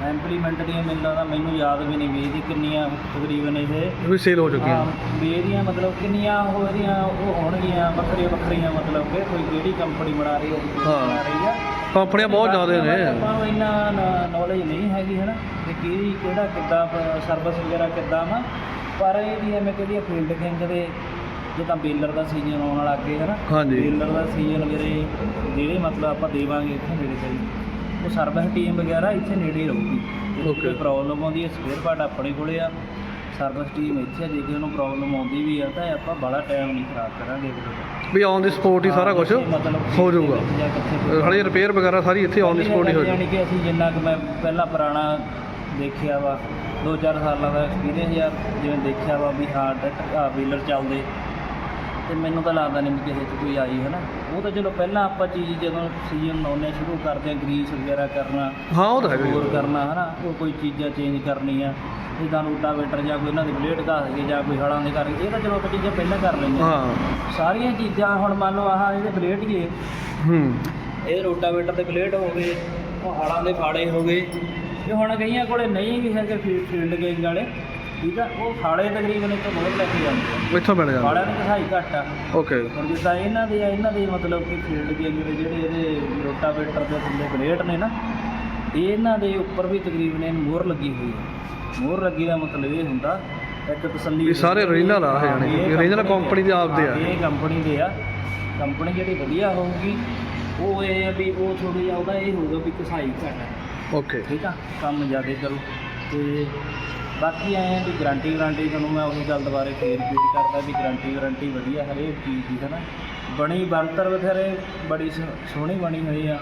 ਇੰਪਲੀਮੈਂਟ ਦੀਆਂ ਮੈਨੂੰ ਲੱਗਦਾ ਮੈਨੂੰ ਯਾਦ ਵੀ ਨਹੀਂ ਵੀ ਇਹਦੀ ਕਿੰਨੀਆਂ ਤਕਰੀਬਨ ਇਹ। ਇਹ ਵੀ ਸੇਲ ਹੋ ਚੁੱਕੀਆਂ ਹਾਂ, ਵੀ ਇਹਦੀਆਂ ਮਤਲਬ ਕਿੰਨੀਆਂ ਉਹ ਇਹਦੀਆਂ ਉਹ ਹੋਣਗੀਆਂ ਵੱਖਰੀਆਂ ਵੱਖਰੀਆਂ ਮਤਲਬ ਕਿ ਕੋਈ ਕਿਹੜੀ ਕੰਪਨੀ ਬਣਾ ਰਹੀ ਹੈ ਕੋਈ ਹਾਂ। ਬਣਾ ਰਹੀ ਆ। ਕੰਪਨੀਆਂ ਬਹੁਤ ਜ਼ਿਆਦਾ ਨੇ। ਆਪਾਂ ਨੂੰ ਇੰਨਾ ਨੌਲੇਜ ਨਹੀਂ ਹੈਗੀ ਹੈ ਨਾ ਕਿ ਕਿਹੜੀ ਕਿਹੜਾ ਕਿੱਦਾਂ ਸਰਵਿਸ ਵਗੈਰਾ ਕਿੱਦਾਂ ਵਾ। ਪਰ ਇਹਦੀ ਐਵੇਂ ਕਿਹਦੀ ਫੀਲਡ ਕਿੰਗ ਦੇ ਜਿੱਦਾਂ ਬੇਲਰ ਦਾ ਸੀਜ਼ਨ ਆਉਣ ਵਾਲਾ ਅੱਗੇ ਹੈ ਨਾ ਹਾਂਜੀ। ਬੇਲਰ ਦਾ ਸੀਜ਼ਨ ਵਗੈਰੇ ਜਿਹੜੇ ਮਤਲਬ ਆਪਾਂ ਦੇਵਾਂਗੇ ਇੱਥੇ ਨੇੜੇ ਤੇੜੇ। ਉਹ ਸਰਵਿਸ ਟੀਮ ਵਗੈਰਾ ਇੱਥੇ ਨੇੜੇ ਹੀ ਰਹੂਗੀ। ਜੇ Okay. ਕੋਈ ਪ੍ਰੋਬਲਮ ਆਉਂਦੀ ਹੈ ਸਪੇਅਰ ਪਾਰਟ ਆਪਣੇ ਕੋਲੇ ਆ। ਸਰਵਿਸ ਟੀਮ ਇੱਥੇ ਆ ਜੇ ਕਿਸੇ ਨੂੰ ਪ੍ਰੋਬਲਮ ਆਉਂਦੀ ਵੀ ਆ ਤਾਂ ਆਪਾਂ ਬੜਾ ਟਾਈਮ ਨਹੀਂ ਖਰਾਬ ਕਰਾਂਗੇ ਇੱਕ ਦੂਜੇ ਵੀ ਔਨ ਦੀ ਸਪੋਰਟ ਹੀ ਸਾਰਾ ਕੁਝ ਹੋ ਜਾਊਗਾ। ਹਲੇ ਰਿਪੇਅਰ ਵਗੈਰਾ ਸਾਰੀ ਇੱਥੇ ਔਨ ਦੀ ਸਪੋਟ ਹੀ ਹੋ ਯਾਨੀ ਜਾਊ। ਕਿ ਅਸੀਂ ਜਿੰਨਾ ਕੁ ਮੈਂ ਪਹਿਲਾਂ ਪੁਰਾਣਾ ਦੇਖਿਆ ਵਾ 2-4 ਸਾਲਾਂ ਦਾ ਐਕਸਪੀਰੀਅੰਸ ਜਾਂ ਜਿਵੇਂ ਦੇਖਿਆ ਵਾ ਵੀ ਹਾਂ ਟਰੈਕਟਰ ਆ ਵੀਲਰ ਚੱਲਦੇ। ਤੇ ਮੈਨੂੰ ਤਾਂ ਲੱਗਦਾ ਨਹੀਂ ਵੀ ਕਿਸੇ 'ਚ ਕੋਈ ਆਈ ਹੈ ਨਾ ਉਹ ਤਾਂ ਚਲੋ ਪਹਿਲਾਂ ਆਪਾਂ ਚੀਜ਼ ਜਦੋਂ ਸੀਜ਼ਨ ਲਾਉਂਦੇ ਸ਼ੁਰੂ ਕਰਦੇ ਹਾਂ ਗਰੀਸ ਵਗੈਰਾ ਕਰਨਾ ਹਾਂ ਉਹ ਤਾਂ ਹੈਗਾ ਹੀ ਹੋਰ ਆ। ਕਰਨਾ ਹਨਾ? ਉਹ ਕੋਈ ਚੀਜ਼ਾਂ ਚੇਂਜ ਕਰਨੀਆਂ ਜਿੱਦਾਂ ਰੂਟਾਵੇਟਰ ਜਾਂ ਕੋਈ ਇਹਨਾਂ ਦੇ ਬਲੇਡ ਘਾਸ ਗਏ ਜਾਂ ਕੋਈ ਹਲਾਂ ਦੇ ਕਰ ਗਏ ਇਹ ਤਾਂ ਚਲੋ ਆਪਾਂ ਚੀਜ਼ਾਂ ਪਹਿਲਾਂ ਕਰ ਲੈਂਦੇ ਹਾਂ ਹਾਂ। ਸਾਰੀਆਂ ਚੀਜ਼ਾਂ ਹੁਣ ਮੰਨ ਲਓ ਆਹ ਇਹਦੇ ਬਲੇਡ ਹੀ ਹੈ ਹੂੰ। ਇਹ ਰੋਟਾਵੇਟਰ ਦੇ ਬਲੇਡ ਹੋ ਗਏ ਉਹ ਹਲਾਂ ਦੇ ਫਾੜੇ ਹੋ ਗਏ। ਇਹ ਹੁਣ ਕਈਆਂ ਕੋਲੇ ਨਹੀਂ ਵੀ ਹੈਗੇ ਫੀਲਡ ਗੇਜ ਵਾਲੇ। ਠੀਕ ਆ? ਉਹ ਫਾੜੇ ਤਕਰੀਬਨ ਇੱਥੋਂ ਬਹੁਤ ਲੈ ਕੇ ਜਾਂਦੇ ਇੱਥੋਂ ਮਿਲ ਆ। ਜਾਂਦਾ ਫਾੜਿਆਂ ਦੀ ਕਸਾਈ ਘੱਟ ਆ। ਓਕੇ ਹੁਣ ਜਿੱਦਾਂ ਇਹਨਾਂ ਦੇ ਆ ਇਹਨਾਂ ਦੇ ਮਤਲਬ ਕਿ ਫੀਲਡ ਦੇ ਜਿਹੜੇ ਇਹਦੇ ਰੋਟਾਵੇਟਰ ਦੇ ਥੱਲੇ ਬਲੇਡ ਨੇ ਨਾ ਇਹ ਇਹਨਾਂ ਦੇ ਉੱਪਰ ਵੀ ਤਕਰੀਬਨ ਇਹ ਮੋਹਰ ਲੱਗੀ ਹੋਈ ਹੈ ਮੋਹਰ ਲੱਗੀ ਦਾ ਮਤਲਬ ਇਹ ਹੁੰਦਾ ਇੱਕ ਤਸੱਲੀ ਵੀ ਸਾਰੇ original ਆ ਇਹ ਹਾਂ, ਯਾਨੀ ਕਿ ਇਹ original company ਦੇ ਆ। ਹਾਂ, ਇਹ ਕੰਪਨੀ ਦੇ ਆ। ਕੰਪਨੀ ਜਿਹੜੀ ਵਧੀਆ ਹੋਊਗੀ ਉਹ ਇਹ ਆ ਵੀ ਉਹ ਥੋੜੀ ਜਿਹਾ ਉਹਦਾ ਇਹ ਹੋਊਗਾ ਵੀ ਕਸਾਈ ਘੱਟ ਹੈ ਓਕੇ ਠੀਕ ਆ? ਕੰਮ ਜ਼ਿਆਦਾ ਕਰੋ। ਤੇ ਬਾਕੀ ਆਏ ਆ ਵੀ ਗਾਰੰਟੀ ਵਾਰੰਟੀ ਤੁਹਾਨੂੰ ਮੈਂ ਉਹੀ ਗੱਲ ਦੁਬਾਰੇ ਫੇਰ ਰਿਪੀਟ ਕਰਦਾ ਵੀ ਗਾਰੰਟੀ ਵਾਰੰਟੀ ਵਧੀਆ ਹਰੇਕ ਚੀਜ਼ ਦੀ ਹੈ ਨਾ ਬਣੀ ਬਣਤਰ ਬਥੇਰੇ ਬੜੀ ਸੋ- ਸੋਹਣੀ ਬਣੀ ਹੋਈ ਆ।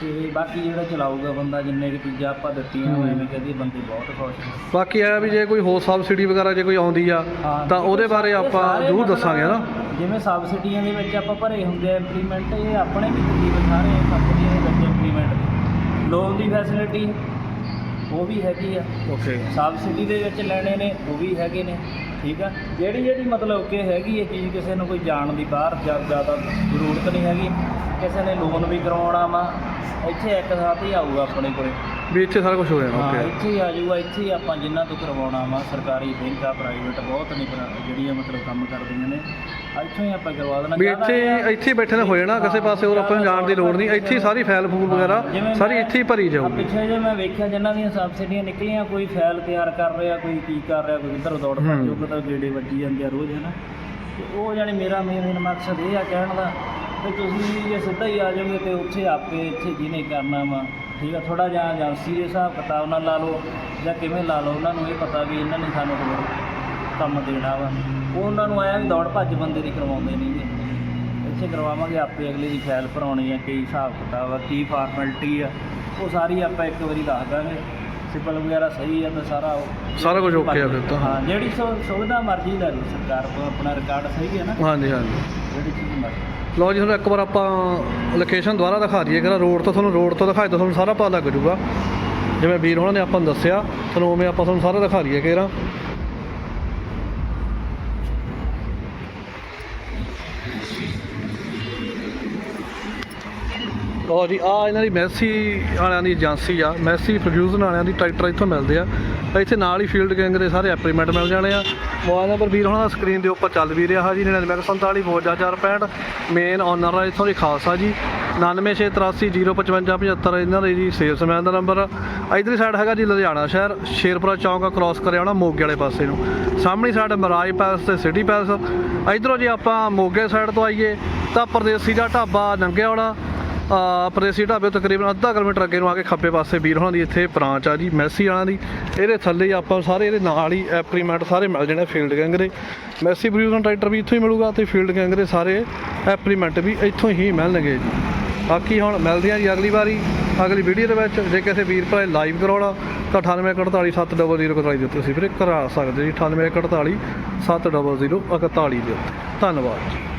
ਤੇ ਬਾਕੀ ਜਿਹੜਾ ਚਲਾਊਗਾ ਬੰਦਾ ਜਿੰਨੇ ਕੁ ਚੀਜ਼ਾਂ ਆਪਾਂ ਦਿੱਤੀਆਂ ਉਹ ਐਵੇਂ ਕਹਦੀ ਬੰਦੇ ਬਹੁਤ ਖੁਸ਼ ਨੇ। ਬਾਕੀ ਆ ਵੀ ਜੇ ਕੋਈ ਹੋਰ ਸਬਸਿਡੀ ਵਗੈਰਾ ਜੇ ਕੋਈ ਆਉਂਦੀ ਆ ਹਾਂ, ਤਾਂ ਉਹਦੇ ਬਾਰੇ ਇਹ ਆਪਾਂ ਸਾਰੇ ਜ਼ਰੂਰ ਮਤਲਬ ਦੱਸਾਂਗੇ ਨਾ ਜਿਵੇਂ ਸਬਸਿਡੀਆਂ ਦੇ ਵਿੱਚ ਆਪਾਂ ਭਰੇ ਹੁੰਦੇ ਆ ਇੰਪਲੀਮੈਂਟ ਇਹ ਆਪਣੇ ਵੀ ਤਕਰੀਬਨ ਸਾਰੇ ਕੰਪਨੀਆਂ ਦੇ ਵਿੱਚ ਇੰਪਲੀਮੈਂਟ ਲੋਨ ਦੀ ਫੈਸਿਲਿਟੀ ਉਹ ਵੀ ਹੈਗੀ ਆ। ਓਕੇ। ਸਬਸਿਡੀ ਦੇ ਵਿੱਚ ਲੈਣੇ ਨੇ ਉਹ ਵੀ ਹੈਗੇ ਨੇ ਠੀਕ ਆ? ਜਿਹੜੀ ਜਿਹੜੀ ਮਤਲਬ ਕਿ ਹੈਗੀ ਇਹ ਚੀਜ਼ ਕਿਸੇ ਨੂੰ ਕੋਈ ਜਾਣ ਦੀ ਬਾਹਰ ਜ਼ਿਆਦਾ ਜ਼ਰੂਰਤ ਨਹੀਂ ਹੈਗੀ। ਕਿਸੇ ਨੇ ਲੋਨ ਵੀ ਕਰਵਾਉਣਾ ਵਾ ਇੱਥੇ ਇੱਕ ਥਾਂ ਤੇ ਹੀ ਆਊਗਾ ਆਪਣੇ ਕੋਲੇ। ਵੀ ਇੱਥੇ ਸਾਰਾ ਕੁਝ ਹੋ ਜਾਣਾ ਹਾਂ ਓਕੇ ਇੱਥੇ ਹੀ ਆ ਜਾਊਗਾ ਇੱਥੇ ਹੀ ਆਪਾਂ ਜਿੰਨਾ ਤੋਂ ਕਰਵਾਉਣਾ ਵਾ ਸਰਕਾਰੀ ਬੈਂਕ ਆ ਪ੍ਰਾਈਵੇਟ ਬਹੁਤ ਨੇ ਜਿਹੜੀਆਂ ਮਤਲਬ ਕੰਮ ਕਰਦੀਆਂ ਨੇ ਇੱਥੋਂ ਹੀ ਆਪਾਂ ਕਰਵਾ ਦੇਣਾ ਵੀ ਜ਼ਿਆਦਾ ਇੱਥੇ ਇੱਥੇ ਬੈਠੇ ਨੇ ਹੋ ਜਾਣਾ ਕਿਸੇ ਪਾਸੇ ਹੋਰ ਆਪਾਂ ਨੂੰ ਜਾਣ ਦੀ ਲੋੜ ਨਹੀਂ ਇੱਥੇ ਹੀ ਸਾਰੀ ਫਾਈਲ ਫੂਲ ਵਗੈਰਾ ਜਿਵੇਂ ਸਾਰੀ ਮੈਂ- ਇੱਥੇ ਹੀ ਭਰੀ ਜਾਊਗੀ। ਪਿੱਛੇ ਜੇ ਮੈਂ ਵੇਖਿਆ ਜਿਨ੍ਹਾਂ ਦੀਆਂ ਸਬਸਿਡੀਆਂ ਨਿਕਲੀਆਂ ਕੋਈ ਫਾਈਲ ਤਿਆਰ ਕਰ ਰਿਹਾ ਕੋਈ ਕੀ ਕਰ ਰਿਹਾ ਕੋਈ ਇੱਧਰ ਦੌੜ ਹੂੰ। ਭੱਜ ਉਹ ਤਾਂ ਗੇੜੇ ਵੱਜੀ ਜਾਂਦੇ ਆ ਰੋਜ਼ ਹੈ ਨਾ ਤੇ ਉਹ ਜਾਨੀ ਮੇਰਾ ਮੇਨ ਮਕਸਦ ਇਹ ਆ ਕਹਿਣ ਦਾ ਕਿ ਤੁਸੀਂ ਜੇ ਸਿੱਧਾ ਹੀ ਆ ਜਾਓਗੇ ਤੇ ਉੱਥੇ ਆਪੇ ਇੱਥੇ ਜਿਹਨੇ ਕਰਨਾ ਵਾ ਠੀਕ ਆ ਥੋੜਾ ਜਿਹਾ ਏਜੰਸੀ ਦੇ ਹਿਸਾਬ ਕਿਤਾਬ ਨਾਲ ਲਾ ਲਓ ਜਾਂ ਕਿਵੇਂ ਲਾ ਲਓ ਉਹਨਾਂ ਨੂੰ ਇਹ ਪਤਾ ਵੀ ਇਹਨਾਂ ਨੇ ਸਾਨੂੰ ਹੋਰ ਕੰਮ ਦੇਣਾ ਵਾ। ਉਹ ਉਹਨਾਂ ਨੂੰ ਆਇਆ ਵੀ ਦੌੜ ਭੱਜ ਬੰਦੇ ਦੀ ਕਰਵਾਉਂਦੇ ਨਹੀਂ ਜੀ ਇੱਥੇ ਕਰਵਾਵਾਂਗੇ ਆਪੇ ਅਗਲੇ ਦੀ ਫਾਈਲ ਭਰਾਉਣੀ ਆ ਕੀ ਹਿਸਾਬ ਕਿਤਾਬ ਆ ਕੀ ਫਾਰਮੈਲਿਟੀ ਆ ਉਹ ਸਾਰੀ ਆਪਾਂ ਇੱਕ ਵਾਰੀ ਦੱਸ ਦਾਂਗੇ। ਸਿਪਲ ਵਗੈਰਾ ਸਹੀ ਆ ਤਾਂ ਸਾਰਾ ਸਾਰਾ ਕੁਝ okay ਆ ਫਿਰ ਤਾਂ। ਹਾਂ ਜਿਹੜੀ ਸੁਵਿਧਾ ਮਰਜ਼ੀ ਲੈ ਲਓ ਸਰਕਾਰ ਕੋਲ ਆਪਣਾ ਰਿਕਾਰਡ ਸਹੀ ਹੈ ਨਾ। ਹਾਂਜੀ ਹਾਂਜੀ। ਜਿਹੜੀ ਚੀਜ਼ ਮਰਜ਼ੀ। ਲਓ ਜੀ ਤੁਹਾਨੂੰ ਇੱਕ ਵਾਰ ਆਪਾਂ ਲੋਕੇਸ਼ਨ ਦੁਬਾਰਾ ਦਿਖਾ ਦਈਏ, ਕਿਹੜਾ ਰੋਡ ਤੋਂ ਤੁਹਾਨੂੰ ਰੋਡ ਤੋਂ ਦਿਖਾਏ ਤਾਂ ਤੁਹਾਨੂੰ ਸਾਰਾ ਪਤਾ ਲੱਗ ਜੂਗਾ ਜਿਵੇਂ ਵੀਰ ਉਹਨਾਂ ਨੇ ਆਪਾਂ ਨੂੰ ਦੱਸਿਆ, ਤੁਹਾਨੂੰ ਉਵੇਂ ਆਪਾਂ ਤੁਹਾਨੂੰ ਸਾਰਾ ਦਿਖਾ ਦਈਏ ਕਿਹੜਾ। ਲਓ ਜੀ ਆ ਇਹਨਾਂ ਦੀ ਮੈਸੀ ਵਾਲਿਆਂ ਦੀ ਏਜੰਸੀ ਆ, ਮੈਸੀ ਪ੍ਰੋਡਿਊਸਰ ਵਾਲਿਆਂ ਦੀ ਟਰੈਕਟਰ ਇੱਥੋਂ ਮਿਲਦੇ ਆ। ਇੱਥੇ ਨਾਲ ਹੀ ਫੀਲਡ ਗੈਂਗ ਦੇ ਸਾਰੇ ਐਪਰੀਮੈਂਟ ਮਿਲ ਜਾਣੇ ਆ। ਮੋਬਾਈਲ ਨੰਬਰ ਵੀਰ ਹੋਣਾ ਦਾ ਸਕਰੀਨ ਦੇ ਉੱਪਰ ਚੱਲ ਵੀ ਰਿਹਾ ਜੀ 9947 5265 ਮੇਨ ਓਨਰ ਆ, ਇੱਥੋਂ ਦੀ ਖਾਲਸਾ ਜੀ। 9683055075 ਇਹਨਾਂ ਦੇ ਜੀ ਸੇਲਸਮੈਨ ਦਾ ਨੰਬਰ ਆ ਇਧਰਲੀ ਸਾਈਡ ਹੈਗਾ ਜੀ ਲੁਧਿਆਣਾ ਸ਼ਹਿਰ, ਸ਼ੇਰਪੁਰਾ ਚੌਂਕ ਕ੍ਰਾਸ ਕਰਿਆ ਹੋਣਾ ਮੋਗੇ ਵਾਲੇ ਪਾਸੇ ਨੂੰ। ਸਾਹਮਣੀ ਸਾਈਡ ਮਰਾਜ ਪੈਲਸ ਤੇ ਸਿਟੀ ਪੈਲਸ ਇਧਰੋਂ ਜੇ ਆਪਾਂ ਮੋਗੇ ਸਾਈਡ ਤੋਂ ਆਈਏ, ਤਾਂ ਪਰਦੇਸੀ ਦਾ ਢਾਬਾ ਨੰਗਿਆ ਵਾਲਾ ਪਰਦੇਸੀ ਢਾਬੇ ਤੋਂ ਤਕਰੀਬਨ ਅੱਧਾ ਕਿਲੋਮੀਟਰ ਅੱਗੇ ਨੂੰ ਆ ਕੇ ਖੱਬੇ ਪਾਸੇ ਵੀਰ ਹੋਣਾ ਦੀ ਇੱਥੇ ਬ੍ਰਾਂਚ ਆ ਜੀ, ਮੈਸੀ ਵਾਲਿਆਂ ਦੀ। ਇਹਦੇ ਥੱਲੇ ਆਪਾਂ ਸਾਰੇ ਇਹਦੇ ਨਾਲ ਹੀ ਐਪਰੀਮੈਂਟ ਸਾਰੇ ਮਿਲ ਜਾਣੇ ਫੀਲਡ ਗੈਂਗ ਦੇ ਮੈਸੀ ਬਰੂਜ਼ਨ ਟਰੈਕਟਰ ਵੀ ਇੱਥੋਂ ਹੀ ਮਿਲੂਗਾ ਤੇ ਫੀਲਡ ਗੈਂਗ ਦੇ ਸਾਰੇ ਐਪਰੀਮੈਂਟ ਵੀ ਇੱਥੋਂ ਹੀ ਮਿਲਣਗੇ ਜੀ। ਬਾਕੀ ਹੁਣ ਮਿਲਦੇ ਹਾਂ ਜੀ ਅਗਲੀ ਵਾਰੀ, ਅਗਲੀ ਵੀਡੀਓ ਦੇ ਵਿੱਚ। ਜੇ ਕਿਸੇ ਵੀਰ ਭਰਾ ਲਾਈਵ ਕਰਾਉਣਾ, ਤਾਂ 9841 700 41 ਦੇ ਉੱਤੇ ਤੁਸੀਂ ਵੀਰੇ। ਕਰਾ ਸਕਦੇ ਜੀ 9841 700 41 ਦੇ ਉੱਤੇ। ਧੰਨਵਾਦ ਜੀ।